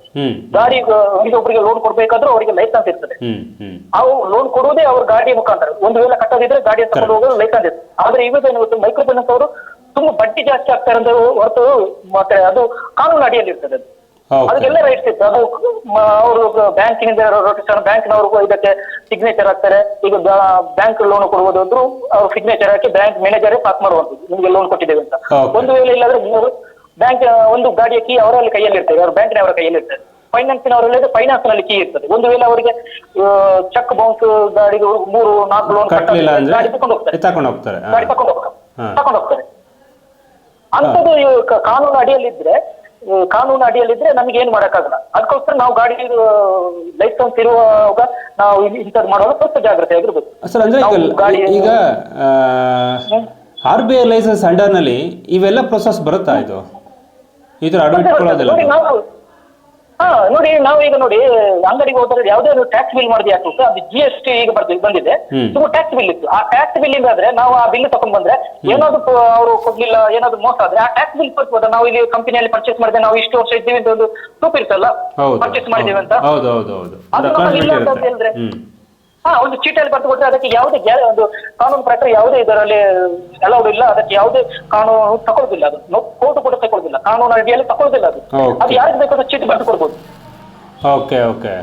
ಗಾಡಿ ಅವರಿಗೆ ಒಬ್ಬರಿಗೆ ಲೋನ್ ಕೊಡ್ಬೇಕಾದ್ರೂ ಅವರಿಗೆ ಲೈಸೆನ್ಸ್ ಇರ್ತದೆ. ಅವು ಲೋನ್ ಕೊಡುವುದೇ ಅವ್ರ ಗಾಡಿ ಮುಖಾಂತರ. ಒಂದು ವೇಳೆ ಕಟ್ಟೋದಿದ್ರೆ ಗಾಡಿ ತಗೊಂಡು ಹೋಗೋದು ಲೈಸೆನ್ಸ್ ಇರ್ತದೆ. ಆದ್ರೆ ಇವತ್ತು ಮೈಕ್ರೋ ಫೈನಾನ್ಸ್ ಅವರು ತುಂಬಾ ಬಡ್ಡಿ ಜಾಸ್ತಿ ಆಗ್ತಾರೆ ಅಂತ ಹೊರತು ಮತ್ತೆ ಅದು ಕಾನೂನು ಅಡಿಯಲ್ಲಿ ಇರ್ತದೆ ಅದು. ಅದಕ್ಕೆಲ್ಲ ರೈಟ್ಸ್ ಇತ್ತು. ಅದು ಅವರು ಬ್ಯಾಂಕಿನಿಂದ ರೊಟೇಷನ್ ಬ್ಯಾಂಕ್ನವರು ಇದಕ್ಕೆ ಸಿಗ್ನೇಚರ್ ಹಾಕ್ತಾರೆ. ಈಗ ಬ್ಯಾಂಕ್ ಲೋನ್ ಕೊಡುವುದು ಅಂದ್ರು ಅವ್ರು ಸಿಗ್ನೇಚರ್ ಹಾಕಿ ಬ್ಯಾಂಕ್ ಮ್ಯಾನೇಜರೇ ಪಾಸ್ ಮಾಡುವಂಥದ್ದು. ನಿಮಗೆ ಲೋನ್ ಕೊಟ್ಟಿದ್ದೇವೆ ಅಂತ. ಒಂದು ವೇಳೆ ಇಲ್ಲಾದ್ರೆ ಬ್ಯಾಂಕ್ ಒಂದು ಗಾಡಿಯ ಕೀ ಅವರಲ್ಲಿ ಕೈಯಲ್ಲಿ ಇರ್ತದೆ. ಅವ್ರ ಬ್ಯಾಂಕಿನವರ ಕೈಯಲ್ಲಿ ಇರ್ತದೆ. ಫೈನಾನ್ಸಿನವರಲ್ಲಿ ಫೈನಾನ್ಸ್ನಲ್ಲಿ ಕೀ ಇರ್ತದೆ. ಒಂದು ವೇಳೆ ಅವರಿಗೆ ಚೆಕ್ ಬೌನ್ಸ್ ಗಾಡಿಗೆ ಮೂರು ನಾಲ್ಕು ಲೋನ್ ಗಾಡಿ ತಕೊಂಡು ಹೋಗ್ತಾರೆ. ಗಾಡಿ ತಕೊಂಡು ಹೋಗ್ತಾರೆ ತಕೊಂಡು ಹೋಗ್ತಾರೆ ಅಂಥದ್ದು ಕ- ಕಾನೂನು ಅಡಿಯಲ್ಲಿದ್ರೆ ಇದ್ರೆ ಕಾನೂನು ಅಡಿಯಲ್ಲಿದ್ರೆ ನಮ್ಗೆ ಏನ್ ಮಾಡಕ್ಕಾಗಲ್ಲ. ಅದಕ್ಕೋಸ್ಕರ ನಾವು ಗಾಡಿ ಲೈಸೆನ್ಸ್ ಇರುವಾಗ ನಾವು ಇಂಟರ್ ಇಂಥದ್ದು ಮಾಡುವಾಗ ಸ್ವಲ್ಪ ಜಾಗ್ರತೆ ಆಗಿರ್ಬೇಕು. ಸರ್ ಅಂದ್ರೆ ಈಗ ನಾವು ಗಾಡಿ ಈಗ ಆರ್ ಬಿ ಐ ಲೈಸೆನ್ಸ್ ಅಂಡರ್ನಲ್ಲಿ ಇವೆಲ್ಲ ಪ್ರೊಸೆಸ್ ಬರುತ್ತಾ ಇದು? ಈ ಥರ ಅಡು ಇಟ್ಕೊಳ್ಳೋದಿಲ್ಲ ನಾವು ಹಾ ನೋಡಿ ನಾವು ಈಗ ನೋಡಿ ಅಂಗಡಿಗೆ ಹೋದ್ರೆ ಯಾವುದೇ ಒಂದು ಟ್ಯಾಕ್ಸ್ ಬಿಲ್ ಮಾಡಿದ್ರೆ ಯಾಕೆ ಅದು ಜಿ ಎಸ್ ಟಿ ಈಗ ಬರ್ತಿದೆ ಬಂದಿದೆ. ತುಂಬಾ ತುಂಬ ಟ್ಯಾಕ್ಸ್ ಬಿಲ್ ಇತ್ತು. ಆ ಟ್ಯಾಕ್ಸ್ ಬಿಲ್ ಇಂದಾದ್ರೆ ನಾವು ಆ ಬಿಲ್ ತಗೊಂಡ್ ಬಂದ್ರೆ ಏನಾದ್ರು ಅವರು ಕೊಡ್ಲಿಲ್ಲ ಏನಾದ್ರು ಮೋಸ ಆದ್ರೆ ಆ ಟ್ಯಾಕ್ಸ್ ಬಿಲ್ ಕೊಡ್ಬೋದ? ನಾವು ಇಲ್ಲಿ ಕಂಪನಿಯಲ್ಲಿ ಪರ್ಚೇಸ್ ಮಾಡಿದ್ರೆ ನಾವು ಇಷ್ಟು ವರ್ಷ ಇದ್ದೀವಿ ಅಂತ ಒಂದು ಪ್ರೂಫ್ ಇರ್ತಲ್ಲ? ಹೌದು. ಪರ್ಚೇಸ್ ಮಾಡಿದ್ದೇವೆ ಅಂತ? ಹೌದು ಹೌದು ಹೌದು. ಅದು ಇಲ್ಲ ಅಂತ ಹೇಳಿದ್ರೆ? ಹ್ಮ್. ಹಾ ಒಂದು ಚೀಟಿಯಲ್ಲಿ ಬರೆದು ಕೊಟ್ಟರೆ ಅದಕ್ಕೆ ಯಾವುದೇ ಗ್ಯಾ- ಒಂದು ಕಾನೂನು ಪ್ರಕಾರ ಯಾವುದೇ ಇದರಲ್ಲಿ ಅಲೌಡ್ ಇಲ್ಲ ಅದಕ್ಕೆ ಯಾವುದೇ ಕಾನೂನು ತಗೊಳ್ಳೋದಿಲ್ಲ ಅದು. ಕೋರ್ಟ್ ಕೂಡ ತಗೊಳ್ಳೋದಿಲ್ಲ ಕಾನೂನು ಅಡಿಯಲ್ಲಿ ತಗೊಳ್ಳೋದಿಲ್ಲ ಅದು. Okay. ಅದು ಯಾರಿಗೆ ಬೇಕಾದ್ರೂ ಚೀಟಿ ಬರೆದು ಕೊಡ್ಬೋದು. ಓಕೆ ಓಕೆ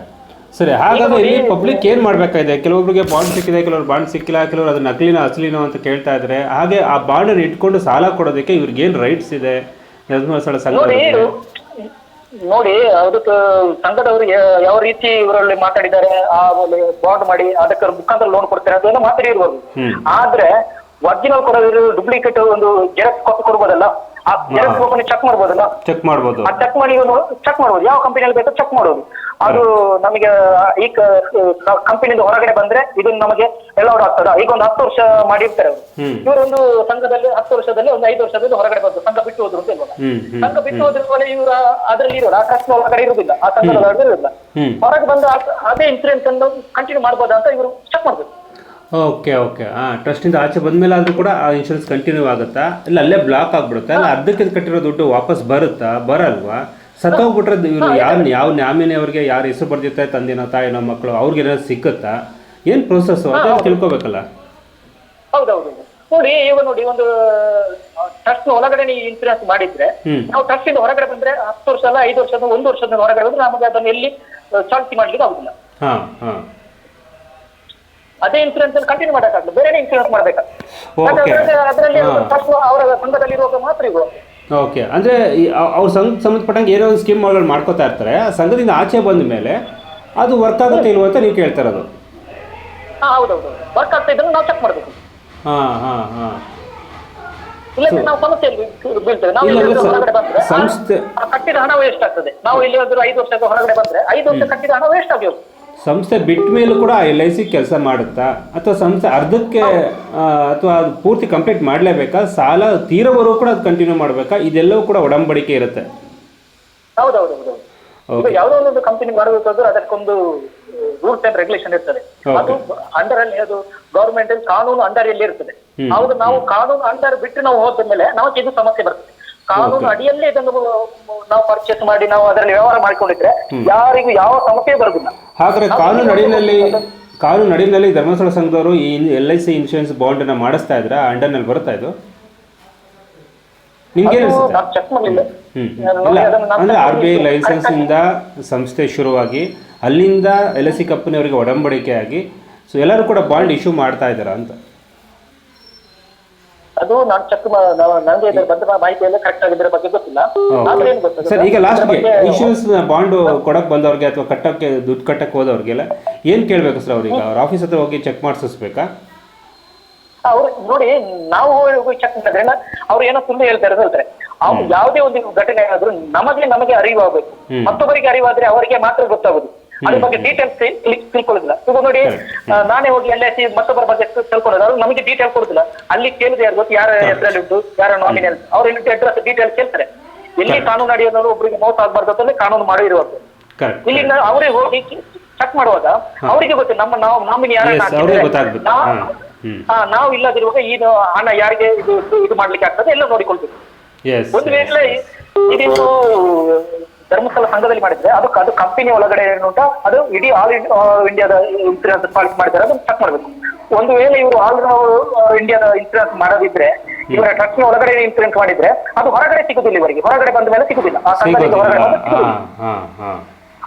ಸರಿ ಹಾಗಾದ್ರೆ ಇಲ್ಲಿ ಪಬ್ಲಿಕ್ ಏನ್ ಮಾಡ್ಬೇಕಾಗಿದೆ? ಕೆಲವೊಬ್ಬರಿಗೆ ಬಾಂಡ್ ಸಿಕ್ಕಿದೆ ಕೆಲವರು ಬಾಂಡ್ ಸಿಕ್ಕಿಲ್ಲ ಕೆಲವರು ಅದು ನಕಲಿನ ಅಸಲಿನೋ ಅಂತ ಕೇಳ್ತಾ ಇದ್ದಾರೆ ಹಾಗೆ ಆ ಬಾಂಡ್ ಇಟ್ಕೊಂಡು ಸಾಲ ಕೊಡೋದಕ್ಕೆ ಇವ್ರಿಗೆ ಏನ್ ರೈಟ್ಸ್ ಇದೆ? ಧರ್ಮಸ್ಥಳ ಸಂಘ ನೋಡಿ ನೋಡಿ ಅದಕ್ಕೆ ಸಂಘದವರು ಯಾವ ರೀತಿ ಇವರಲ್ಲಿ ಮಾತಾಡಿದ್ದಾರೆ ಆ ಬಾಂಡ್ ಮಾಡಿ ಅದಕ್ಕೆ ಮುಖಾಂತರ ಲೋನ್ ಕೊಡ್ತಾರೆ ಅದೆಲ್ಲ ಮಾತಾಡಿರ್ಬೋದು. ಆದ್ರೆ ಒರಿಜಿನಲ್ ಕೊಡೋದು ಡೂಪ್ಲಿಕೇಟ್ ಒಂದು ಜೆರಾಕ್ಸ್ ಕಾಪಿ ಕೊಡ್ಬೋದಲ್ಲ ಜೆರಾಕ್ಸ್ ಕಾಪಿ ಚೆಕ್ ಮಾಡ್ಬೋದಲ್ಲ? ಚೆಕ್ ಮಾಡ್ಬೋದು. ಚೆಕ್ ಮಾಡಿ ಚೆಕ್ ಮಾಡ್ಬೋದು. ಯಾವ ಕಂಪನಿಯಲ್ಲಿ ಬೇಕೋ ಚೆಕ್ ಮಾಡೋದು ಅದು ನಮಗೆ ಈ ಕಂಪನಿಯಿಂದ ಹೊರಗಡೆ ಬಂದ್ರೆ ಇದು ನಮಗೆ ಎಲ್ಲೌಡ್ ಆಗ್ತದ. ಈಗ ಒಂದು ಹತ್ತು ವರ್ಷ ಮಾಡಿರ್ತಾರೆ ಅವರು. ಒಂದು ಇವರೊಂದು ಸಂಘದಲ್ಲಿ ಹತ್ತು ವರ್ಷದಲ್ಲಿ ಒಂದು ಐದು ವರ್ಷದಲ್ಲಿ ಹೊರಗಡೆ ಬಂದು ಸಂಘ ಬಿಟ್ಟು ಹೋದ್ರು ಅಂತ ಇಲ್ವಲ್ಲ ಸಂಘ ಬಿಟ್ಟು ಹೋದ್ರ ಮೇಲೆ ಇವರ ಅದರಲ್ಲಿ ಇರೋ ಆ ಟ್ರಸ್ಟ್ ಒಳಗಡೆ ಇರುವುದಿಲ್ಲ ಆ ಸಂಘದ ಒಳಗಡೆ ಇರುವುದಿಲ್ಲ ಹೊರಗೆ ಬಂದು ಅದೇ ಇನ್ಸೂರೆನ್ಸ್ ಅನ್ನು ಕಂಟಿನ್ಯೂ ಮಾಡ್ಬೋದಾ ಅಂತ ಇವರು ಚೆಕ್ ಮಾಡ್ಬೇಕು ಓಕೆ ಓಕೆ ಹಾಂ ಟ್ರಸ್ಟಿಂದ ಆಚೆ ಬಂದಮೇಲೆ ಆದರೂ ಕೂಡ ಆ ಇನ್ಶೂರೆನ್ಸ್ ಕಂಟಿನ್ಯೂ ಆಗುತ್ತಾ? ಇಲ್ಲ ಅಲ್ಲೇ ಬ್ಲಾಕ್ ಆಗ್ಬಿಡುತ್ತಾ? ಅಲ್ಲ ಅರ್ಧಕ್ಕೆ ಕಟ್ಟಿರೋ ದುಡ್ಡು ವಾಪಸ್ ಬರುತ್ತಾ? ಬರಲ್ವಾ? ಸತ್ತೋಗ್ಬಿಟ್ರೆ ಇವರು ಯಾವ ಯಾವ ನ್ಯಾಮಿನಿಯವ್ರಿಗೆ ಯಾರು ಹೆಸರು ಬರ್ದಿರ್ತಾರೆ ತಂದೆನೋ ತಾಯಿನೋ ಮಕ್ಕಳು ಅವ್ರಿಗೆ ಏನಾದ್ರು ಸಿಕ್ಕುತ್ತಾ? ಏನು ಅಂತ ತಿಳ್ಕೋಬೇಕಲ್ಲ ತಿಳ್ಕೊಬೇಕಲ್ಲ? ಹೌದೌದು. ನೋಡಿ ಈಗ ನೋಡಿ ಒಂದು ಟ್ರಸ್ಟ್ ಒಳಗಡೆ ನೀವು ಇನ್ಸೂರೆನ್ಸ್ ಮಾಡಿದ್ರೆ ನಾವು ಟ್ರಸ್ಟ್ ಇಂದ ಹೊರಗಡೆ ಬಂದ್ರೆ ಹತ್ತು ವರ್ಷ ಅಲ್ಲ ಐದು ವರ್ಷದ ಒಂದು ವರ್ಷದ ಹೊರಗಡೆ ಬಂದ್ರೆ ನಮಗೆ ಅದನ್ನ ಎಲ್ಲಿ ಚಾಲ್ತಿ ಮಾಡ್ಲಿಕ್ಕೆ ಆಗುದಿಲ್ಲ. ಹಾಂ ಹಾಂ. ಅದೇ ಇನ್ಸೂರೆನ್ಸ್ ಅನ್ನು ಕಂಟಿನ್ಯೂ ಮಾಡಕ್ಕಾಗಲ್ಲ. ಬೇರೆ ಇನ್ಸೂರೆನ್ಸ್ ಮಾಡ್ಬೇಕಾ? ಓಕೆ ಅದರಲ್ಲಿ. ಅವರ ಸಂಘದಲ್ಲಿ ಇರುವಾಗ ಮಾತ್ರ ಇರುವ. ಓಕೆ ಅಂದ್ರೆ ಅವ್ರ ಸಂಘ ಸಂಬಂಧಪಟ್ಟಂಗೆ ಏನೋ ಒಂದು ಸ್ಕೀಮ್ಗಳು ಮಾಡ್ಕೋತಾ ಇರ್ತಾರೆ. ಆ ಸಂಘದಿಂದ ಆಚೆ ಬಂದ ಮೇಲೆ ಅದು ವರ್ಕ್ ಆಗುತ್ತೆ ಇಲ್ವೋ ಅಂತ ನೀವು ಕೇಳ್ತಾ ಇರೋದು. ಹಾ ಹೌದೌದು. ವರ್ಕ್ ಆಗ್ತಾ ಇದ್ರೆ ನಾವು ಚೆಕ್ ಮಾಡಬೇಕು. ಹಾ ಹಾ ಹಾ. ಇಲ್ಲದ್ರೆ ನಾವು ಸಮಸ್ಯೆಯಲ್ಲಿ ಬೀಳ್ತೇವೆ. ನಾವು ಇಲ್ಲ, ಇಲ್ಲ, ಹೊರಗಡೆ ಬಂದ್ರೆ ಸಂಸ್ಥೆ- ಕಟ್ಟಿದ ಹಣ ವೇಸ್ಟ್ ಆಗ್ತದೆ ನಾವು ಇಲ್ಲಿ ಒಂದು ಐದು ವರ್ಷದ ಹೊರಗಡೆ ಬಂದ್ರೆ ಐದು ವರ್ಷ ಕಟ್ಟಿದ ಹಣ ವೇಸ್ಟ್ ಆಗಿ ಸಂಸ್ಥೆ ಬಿಟ್ಟ ಮೇಲೂ ಕೂಡ ಎಲ್ ಐ ಸಿ ಕೆಲಸ ಮಾಡುತ್ತಾ? ಅಥವಾ ಸಂಸ್ಥೆ ಅರ್ಧಕ್ಕೆ ಅಥವಾ ಅದು ಪೂರ್ತಿ ಕಂಪ್ಲೀಟ್ ಮಾಡಲೇಬೇಕಾ? ಸಾಲ ತೀರವರೆಗೂ ಕೂಡ ಅದು ಕಂಟಿನ್ಯೂ ಮಾಡಬೇಕಾ? ಇದೆಲ್ಲವೂ ಕೂಡ ಒಡಂಬಡಿಕೆ ಇರುತ್ತೆ. ಹೌದೌದು ಹೌದು ಯಾವುದೋ ಒಂದು ಕಂಪನಿ ಮಾಡಬೇಕಾದ್ರೆ ಅದಕ್ಕೊಂದು ರೂಲ್ಸ್ ಅಂಡ್ ರೆಗ್ಯುಲೇಷನ್ ಇರ್ತದೆ. ಅದು ಅಂಡರ್ ಅಲ್ಲಿ ಅದು ಗೌರ್ಮೆಂಟ್ ಕಾನೂನು ಅಂಡರ್ ಅಲ್ಲಿ ಇರ್ತದೆ. ಅವಾಗ ಹೌದು ನಾವು ಕಾನೂನು ಅಂಡರ್ ಬಿಟ್ಟು ನಾವು ಹೋದ ಮೇಲೆ ನಮಗೆ ಇದು ಸಮಸ್ಯೆ ಬರ್ತದೆ. ಕಾನೂನು ಅಡಿಯಲ್ಲೇ ಇದನ್ನು ನಾವು ಪರ್ಚೇಸ್ ಮಾಡಿ ನಾವು ಅದರಲ್ಲಿ ವ್ಯವಹಾರ ಮಾಡಿಕೊಂಡಿದ್ರೆ ಯಾರಿಗೂ ಯಾವ ಸಮಸ್ಯೆ ಬರುದಿಲ್ಲ ಹಾಗಾದ್ರೆ ಕಾನೂನು ಅಡಿಯಲ್ಲಿ ಕಾನೂನು ನಡಿನಲ್ಲಿ ಧರ್ಮಸ್ಥಳ ಸಂಘದವರು ಈ L I C insurance bond ಅನ್ನ ಮಾಡಿಸ್ತಾ ಇದ್ರ? ಅಂಡರ್ನಲ್ಲಿ ಬರ್ತಾ ಇದು? ನಿಮ್ಗೆ ಅಂದ್ರೆ ಆರ್ ಬಿ ಐ ಲೈಸೆನ್ಸ್ ಇಂದ ಸಂಸ್ಥೆ ಶುರುವಾಗಿ ಅಲ್ಲಿಂದ ಎಲ್ ಐ ಸಿ ಕಂಪನಿಯವರಿಗೆ ಒಡಂಬಡಿಕೆ ಆಗಿ ಸೊ ಎಲ್ಲರೂ ಕೂಡ ಬಾಂಡ್ ಇಶ್ಯೂ ಮಾಡ್ತಾ ಇದ್ದಾರಾ ಅಂತ. ಅದು ನಾನು ಚೆಕ್ ನನಗೆ ಇದ್ರ ಬಂದ ಮಾಹಿತಿ ಎಲ್ಲ ಕರೆಕ್ಟ್ ಆಗಿದ್ರ ಬಗ್ಗೆ ಗೊತ್ತಿಲ್ಲ. ಆದ್ರೆ ಏನ್ ಗೊತ್ತಾ ಸರ್ ಈಗ ಲಾಸ್ಟ್ ಲಾಸ್ಟ್ಗೆ ಬಗ್ಗೆ ಇನ್ಶೂರೆನ್ಸ್ ಬಾಂಡ್ ಕೊಡಕ್ ಬಂದವ್ರಿಗೆ ಅಥವಾ ಕಟ್ಟಕ್ಕೆ ದುಡ್ಡು ಕಟ್ಟಕ್ಕೆ ಹೋದವ್ರಿಗೆಲ್ಲ ಏನ್ ಕೇಳ್ಬೇಕು ಸರ್ ಅವ್ರಿಗೆ ಅವ್ರ ಆಫೀಸ್ ಹತ್ರ ಹೋಗಿ ಚೆಕ್ ಮಾಡಿಸ್ಬೇಕಾ ಅವ್ರು ನೋಡಿ ನಾವು ಹೋಗಿ ಚೆಕ್ ಮಾಡಿದ್ರೆ ಅವ್ರು ಏನೋ ಸುಳ್ಳು ಹೇಳ್ತಾರೆ ಹೇಳ್ತಾರೆ ಅವ್ರು ಯಾವುದೇ ಒಂದು ಘಟನೆ ಆದ್ರೂ ನಮಗೆ ನಮಗೆ ಅರಿವಾಗಬೇಕು. ಮತ್ತೊಬ್ಬರಿಗೆ ಅರಿವಾದ್ರೆ ಅವರಿಗೆ ಮಾತ್ರ ಗೊತ್ತಾಗುದು. ಅದ್ರ ಬಗ್ಗೆ ಡೀಟೇಲ್ಸ್ ತಿಳ್ಕೊಳ್ಳೋದಿಲ್ಲ. ಈಗ ನೋಡಿ ನಾನೇ ಹೋಗಿ ಸಿ ಮತ್ತೊಬ್ಬರ ಬಗ್ಗೆ ತಿಳ್ಕೊಳ್ಳೋದು. ಅವ್ರು ನಮಗೆ ಡೀಟೇಲ್ ಕೊಡುದಿಲ್ಲ. ಅಲ್ಲಿ ಕೇಳಿದೆ ಯಾರು ಗೊತ್ತು? ಯಾರ ಹೆಸರಲ್ಲಿ ಉಂಟು? ಯಾರ ನಾಮಿನಿ ಅವ್ರ ಅಡ್ರೆಸ್ ಡೀಟೇಲ್ ಕೇಳ್ತಾರೆ. ಎಲ್ಲಿ ಕಾನೂನು ನಡೆಯೋದು ಒಬ್ಬರಿಗೆ ಮೋಸ ಆಗ್ಬಾರ್ದು ಅಂತಲೇ ಕಾನೂನು ಮಾಡಿ ಇರುವಂತದ್ದು ಇಲ್ಲಿ ಅವರೇ ಹೋಗಿ ಚೆಕ್ ಮಾಡುವಾಗ ಅವರಿಗೆ ಗೊತ್ತು ನಮ್ಮ ನಾವು ನಾಮಿನಿ ಯಾರ. ನಾವು- ಇಲ್ಲದಿರುವಾಗ ಇದು ಹಣ ಯಾರಿಗೆ ಇದು ಇದು ಮಾಡ್ಲಿಕ್ಕೆ ಆಗ್ತದೆ? ಎಲ್ಲ ನೋಡಿಕೊಳ್ಬೇಕು. ಒಂದು ವೇಳೆ ಇದು ಧರ್ಮಸ್ಥಳ ಸಂಘದಲ್ಲಿ ಮಾಡಿದ್ರೆ ಅದು ಅದು ಕಂಪನಿ ಒಳಗಡೆ ಏನುಂಟ ಅದು ಇಡೀ ಆಲ್ ಇಂಡಿಯಾದ ಇನ್ಸೂರೆನ್ಸ್ ಪಾಲಿಸಿ ಮಾಡಿದ್ದಾರೆ ಅದನ್ನ ಚೆಕ್ ಮಾಡ್ಬೇಕು. ಒಂದು ವೇಳೆ ಇವರು ಆಲ್ ಇಂಡಿಯಾದ ಇನ್ಸೂರೆನ್ಸ್ ಮಾಡೋದಿದ್ರೆ ಇವರ ಟ್ರಸ್ಟ್ ಒಳಗಡೆ ಇನ್ಸೂರೆನ್ಸ್ ಮಾಡಿದ್ರೆ ಅದು ಹೊರಗಡೆ ಸಿಗುದಿಲ್ಲ ಇವರಿಗೆ. ಹೊರಗಡೆ ಬಂದ ಮೇಲೆ ಸಿಗುದಿಲ್ಲ. ಆ ಸಂಘದಿಂದ ಹೊರಗಡೆ ಸಿಗುದಿಲ್ಲ.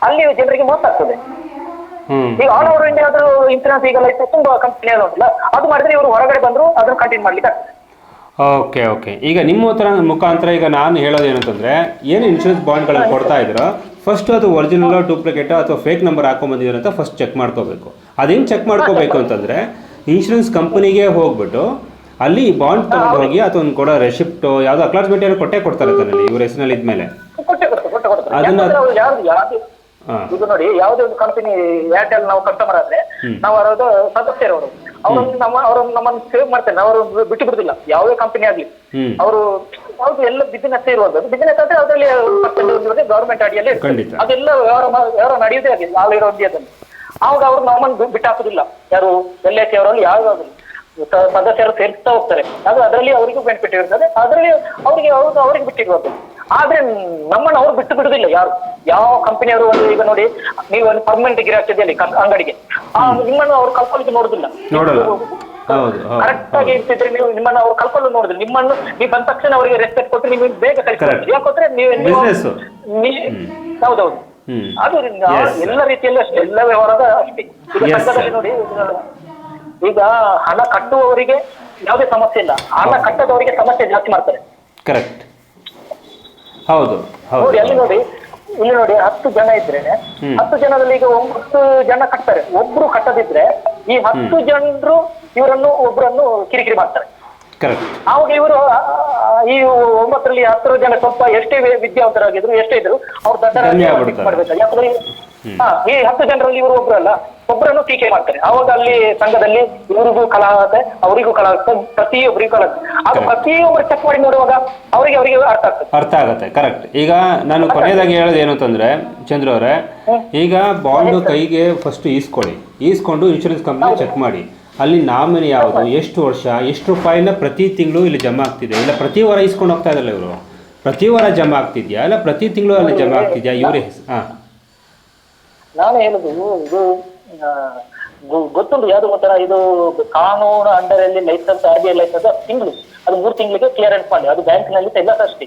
ಅಲ್ಲಿ ಜನರಿಗೆ ಮೋಸ ಆಗ್ತದೆ. ಈಗ ಆಲ್ ಓವರ್ ಇಂಡಿಯಾದ ಇನ್ಸೂರೆನ್ಸ್ ಈಗ ಲೈಫ್ ತುಂಬಾ ಕಂಪನಿ ಉಂಟಲ್ಲ ಅದು ಮಾಡಿದ್ರೆ ಇವರು ಹೊರಗಡೆ ಬಂದ್ರು ಅದನ್ನ ಕಂಟಿನ್ಯೂ ಮಾಡ್ಲಿಕ್ಕೆ ಆಗ್ತದೆ. ಓಕೆ ಓಕೆ ಈಗ ನಿಮ್ಮ ಹತ್ರ ಮುಖಾಂತರ ಈಗ ನಾನು ಹೇಳೋದು ಏನಂತಂದ್ರೆ ಏನು ಇನ್ಶೂರೆನ್ಸ್ ಬಾಂಡ್ಗಳನ್ನು ಕೊಡ್ತಾ ಇದ್ದೀರೋ? ಫಸ್ಟ್ ಅದು ಒರಿಜಿನಲ್ ಡೂಪ್ಲಿಕೇಟ್ ಅಥವಾ ಫೇಕ್ ನಂಬರ್ ಹಾಕೊಂಬಂದಿದ್ದೀರ ಅಂತ ಫಸ್ಟ್ ಚೆಕ್ ಮಾಡ್ಕೋಬೇಕು. ಅದೇನು ಚೆಕ್ ಮಾಡ್ಕೋಬೇಕು ಅಂತಂದ್ರೆ ಇನ್ಶೂರೆನ್ಸ್ ಕಂಪನಿಗೆ ಹೋಗ್ಬಿಟ್ಟು ಅಲ್ಲಿ ಬಾಂಡ್ ತಗೊಂಡು ಹೋಗಿ ಅಥವಾ ಒಂದು ಕೊಡೋ ರೆಸಿಪ್ಟು ಯಾವುದೋ ಅಕ್ಲಾಟ್ಮೆಂಟ್ ಏನೋ ಕೊಟ್ಟೆ ಕೊಡ್ತಾರೆ ತನ್ನಲ್ಲಿ ಇವ್ರ ಹೆಸರಿನಲ್ಲಿ ಇದ್ಮೇಲೆ. ಅದನ್ನ- ಯಾವ್ದು ಯಾವ್ದು ಇದು ನೋಡಿ ಯಾವುದೇ ಒಂದು ಕಂಪನಿ ಏರ್ಟೆಲ್ ನಾವು ಕಸ್ಟಮರ್ ಆದ್ರೆ ನಾವು ಅದರ ಅವರನ್ನು ನಮ್ಮ ಅವರನ್ನು ನಮ್ಮನ್ನು ಸೇವ್ ಮಾಡ್ತಾರೆ. ಅವರು ಬಿಟ್ಟು ಬಿಡುದಿಲ್ಲ. ಯಾವುದೇ ಕಂಪನಿ ಆಗ್ಲಿ. ಅವರು ಹೌದು ಎಲ್ಲ ಬಿಸಿನೆಸ್ ಇರುವಂತದ್ದು ಬಿಸಿನೆಸ್ ಆದ್ರೆ ಅದರಲ್ಲಿ ಗವರ್ಮೆಂಟ್ ಅಡಿಯಲ್ಲಿ. ಖಂಡಿತ. ಅದೆಲ್ಲ ವ್ಯವಹಾರ ಮಾ- ವ್ಯವಹಾರ ನಡೆಯುವುದೇ ಆಗಿಲ್ಲ. ಇರೋ ಇಂಡಿಯಾದಲ್ಲಿ. ಆವಾಗ ಅವ್ರು ನಮ್ಮನ್ನು ಬಿಟ್ಟು ಹಾಕುದಿಲ್ಲ. ಯಾರು ಎಲ್ ಐ ಸಿ ಅವರಲ್ಲಿ ಯಾವ್ದಾದ್ರು ಸ- ಸದಸ್ಯರು ಸೇರಿಸ್ತಾ ಹೋಗ್ತಾರೆ. ಅದು ಅದರಲ್ಲಿ ಅವರಿಗೂ ಬೆನಿಫಿಟ್ ಇರ್ತದೆ. ಅದರಲ್ಲಿ ಅವರಿಗೆ ಅವ್ರು ಅವರಿಗೆ ಬಿಟ್ಟಿರುವಂತದ್ದು ಆದ್ರೆ ನಮ್ಮನ್ನ ಅವ್ರು ಬಿಟ್ಟು ಬಿಡುದಿಲ್ಲ ಯಾರು. ಯಾವ ಕಂಪನಿಯವರು ಒಂದು ಈಗ ನೋಡಿ ನೀವು ಒಂದು ಪರ್ಮನೆಂಟ್ ಗಿರಾಕಿದಲ್ಲಿ ಅಂಗಡಿಗೆ. ಆ ನಿಮ್ಮನ್ನು ಅವ್ರು ಕಳ್ಕೊಳ್ಳಿಕ್ಕೆ ನೋಡುದಿಲ್ಲ. ನೋಡಲ್ಲ. ಹೌದು, ಕರೆಕ್ಟ್ ಆಗಿ ಇರ್ತಿದ್ರೆ ನೀವು ನಿಮ್ಮನ್ನ ಅವ್ರು ಕಲ್ಕೊಂಡು ನೋಡುದಿಲ್ಲ. ನಿಮ್ಮನ್ನು ನೀವು ಬಂದ ತಕ್ಷಣ ಅವರಿಗೆ ರೆಸ್ಪೆಕ್ಟ್ ಕೊಟ್ಟು ನೀವು ಬೇಗ ಕಲ್ಕೊಳ್ಳಿ ಯಾಕಂದ್ರೆ ನೀವು ಹೌದೌದು. ಅದು ಎಲ್ಲ ರೀತಿಯಲ್ಲೂ ಅಷ್ಟೇ. ಎಲ್ಲ ವ್ಯವಹಾರದ ಅಷ್ಟೇ. ಈಗ ಸಂಘದಲ್ಲಿ ನೋಡಿ ಈಗ ಹಣ ಕಟ್ಟುವವರಿಗೆ ಯಾವುದೇ ಸಮಸ್ಯೆ ಇಲ್ಲ. ಹಣ ಕಟ್ಟದವರಿಗೆ ಸಮಸ್ಯೆ ಜಾಸ್ತಿ ಮಾಡ್ತಾರೆ. ಕರೆಕ್ಟ್ ಹೌದು ನೋಡಿ ಅಲ್ಲಿ ನೋಡಿ ಇಲ್ಲಿ ನೋಡಿ ಹತ್ತು ಜನ ಇದ್ರೆ. ಹತ್ತು ಜನದಲ್ಲಿ ಈಗ ಒಂಬತ್ತು ಜನ ಕಟ್ತಾರೆ. ಒಬ್ರು ಕಟ್ಟದಿದ್ರೆ ಈ ಹತ್ತು ಜನರು ಇವರನ್ನು ಒಬ್ಬರನ್ನು ಕಿರಿಕಿರಿ ಮಾಡ್ತಾರೆ. ಆವಾಗ ಇವರು ಈ ಒಂಬತ್ತರಲ್ಲಿ ಹತ್ತರ ಜನ ಸ್ವಲ್ಪ ಎಷ್ಟೇ ವಿ- ವಿದ್ಯಾವಂತರಾಗಿದ್ರು ಎಷ್ಟೇ ಇದ್ರು ಅವ್ರು ಆಗ್ಬಿಡ್ತಾರೆ. ಮಾಡ್ಬೇಕು. ಯಾಕಂದ್ರೆ ಹಾ ಈ ಹತ್ತು ಜನರಲ್ಲಿ ಇವರು ಒಬ್ರಲ್ಲ ಒಬ್ಬರನ್ನು ಟೀಕೆ ಮಾಡ್ತಾರೆ. ಅವಾಗ ಅಲ್ಲಿ ಸಂಘದಲ್ಲಿ ಇವರಿಗೂ ಕಲಹ ಆಗುತ್ತೆ ಅವರಿಗೂ ಕಲಹ ಆಗುತ್ತೆ ಪ್ರತಿಯೊಬ್ಬರಿಗೂ ಕಲಹ ಅದು Correct. ಪ್ರತಿಯೊಬ್ಬರು ಚೆಕ್ ಮಾಡಿ ನೋಡುವಾಗ ಅವರಿಗೆ ಅವರಿಗೆ ಅರ್ಥ ಆಗ್ತದೆ. ಅರ್ಥ ಆಗುತ್ತೆ ಕರೆಕ್ಟ್ ಈಗ ನಾನು ಕೊನೆಯದಾಗಿ ಹೇಳೋದು ಏನು ಅಂತಂದ್ರೆ ಚಂದ್ರ ಅವರೇ ಈಗ ಬಾಂಡ್ ಕೈಗೆ ಫಸ್ಟ್ ಈಸ್ಕೊಳ್ಳಿ. ಈಸ್ಕೊಂಡು ಇನ್ಶೂರೆನ್ಸ್ ಕಂಪ್ನಿ ಚೆಕ್ ಮಾಡಿ. ಅಲ್ಲಿ ನಾಮಿನಿ ಯಾವುದು ಎಷ್ಟು ವರ್ಷ ಎಷ್ಟು ರೂಪಾಯಿನ ಪ್ರತಿ ತಿಂಗಳು ಇಲ್ಲಿ ಜಮಾ ಆಗ್ತಿದೆ? ಇಲ್ಲ ಪ್ರತಿ ವಾರ ಇಸ್ಕೊಂಡು ಹೋಗ್ತಾ ಇದ್ದಲ್ಲ ಇವರು? ಪ್ರತಿ ವಾರ ಜಮಾ ಆಗ್ತಿದ್ಯಾ? ಇಲ್ಲ ಪ್ರತಿ ತಿಂಗಳು ಅಲ್ಲಿ ಜಮಾ ಆಗ್ತಿದ್ಯಾ? ಇವರೇ ಹಾ. ನಾನು ಹೇಳುದು ಇದು ಗೊತ್ತುಂಟು ಯಾವ್ದು ಗೊತ್ತಲ್ಲ, ಇದು ಕಾನೂನು ಅಂಡರಲ್ಲಿ ಲೈಸೆನ್ಸ್, ಆರ್ ಬಿ ಲೈಸೆನ್ಸ್ ತಿಂಗಳು. ಅದು ಮೂರು ತಿಂಗಳಿಗೆ ಕ್ಲಿಯರೆನ್ಸ್ ಮಾಡಿ ಅದು ಬ್ಯಾಂಕ್ನಲ್ಲಿ ಎಲ್ಲ ಅಷ್ಟೇ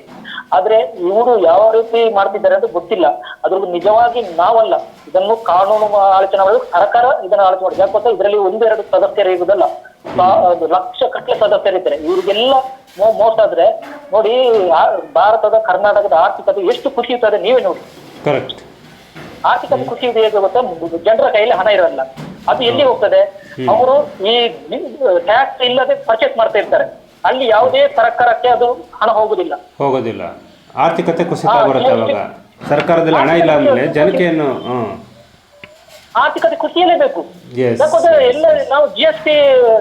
ಆದ್ರೆ ಇವರು ಯಾವ ರೀತಿ ಮಾಡ್ತಿದ್ದಾರೆ ಅಂತ ಗೊತ್ತಿಲ್ಲ. ಅದ್ರ ನಿಜವಾಗಿ ನಾವಲ್ಲ. ಇದನ್ನು ಕಾನೂನು ಆಲೋಚನೆ ಮಾಡೋದು ಸರ್ಕಾರ ಇದನ್ನ ಆಲೋಚನೆ ಮಾಡಿ ಯಾಕೆ ಗೊತ್ತಾ ಇದರಲ್ಲಿ ಒಂದೆರಡು ಸದಸ್ಯರು ಇರುವುದಲ್ಲ. ಲಕ್ಷ ಕಟ್ಟಲೆ ಸದಸ್ಯರಿದ್ದಾರೆ. ಇವ್ರಿಗೆಲ್ಲ ಮೋಸ ಆದ್ರೆ ನೋಡಿ ಭಾರತದ ಕರ್ನಾಟಕದ ಆರ್ಥಿಕತೆ ಎಷ್ಟು ಕುಸಿಯುತ್ತದೆ ನೀವೇ ನೋಡಿ. ಕರೆಕ್ಟ್ ಆರ್ಥಿಕತೆ ಕೃಷಿ ಇದೆ ಹೇಗೆ ಗೊತ್ತಾ ಜನರ ಕೈಯಲ್ಲಿ ಹಣ ಇರಲ್ಲ. ಅದು ಎಲ್ಲಿ ಹೋಗ್ತದೆ? ಅವರು ಈ ಟ್ಯಾಕ್ಸ್ ಇಲ್ಲದೆ ಪರ್ಚೇಸ್ ಮಾಡ್ತಾ ಇರ್ತಾರೆ. ಅಲ್ಲಿ ಯಾವುದೇ ಸರ್ಕಾರಕ್ಕೆ ಅದು ಹಣ ಹೋಗುದಿಲ್ಲ. ಹೋಗೋದಿಲ್ಲ. ಆರ್ಥಿಕತೆ ಕುಸಿತ ಬರುತ್ತೆ ಅವಾಗ. ಸರ್ಕಾರದಲ್ಲಿ ಹಣ ಇಲ್ಲ ಅಂದ್ರೆ ಜನಕ್ಕೆ ಏನು ಆರ್ಥಿಕತೆ ಕೃಷಿಯಲ್ಲೇ ಬೇಕು. ಯಾಕಂದ್ರೆ ಎಲ್ಲ ನಾವು ಜಿ ಎಸ್ ಟಿ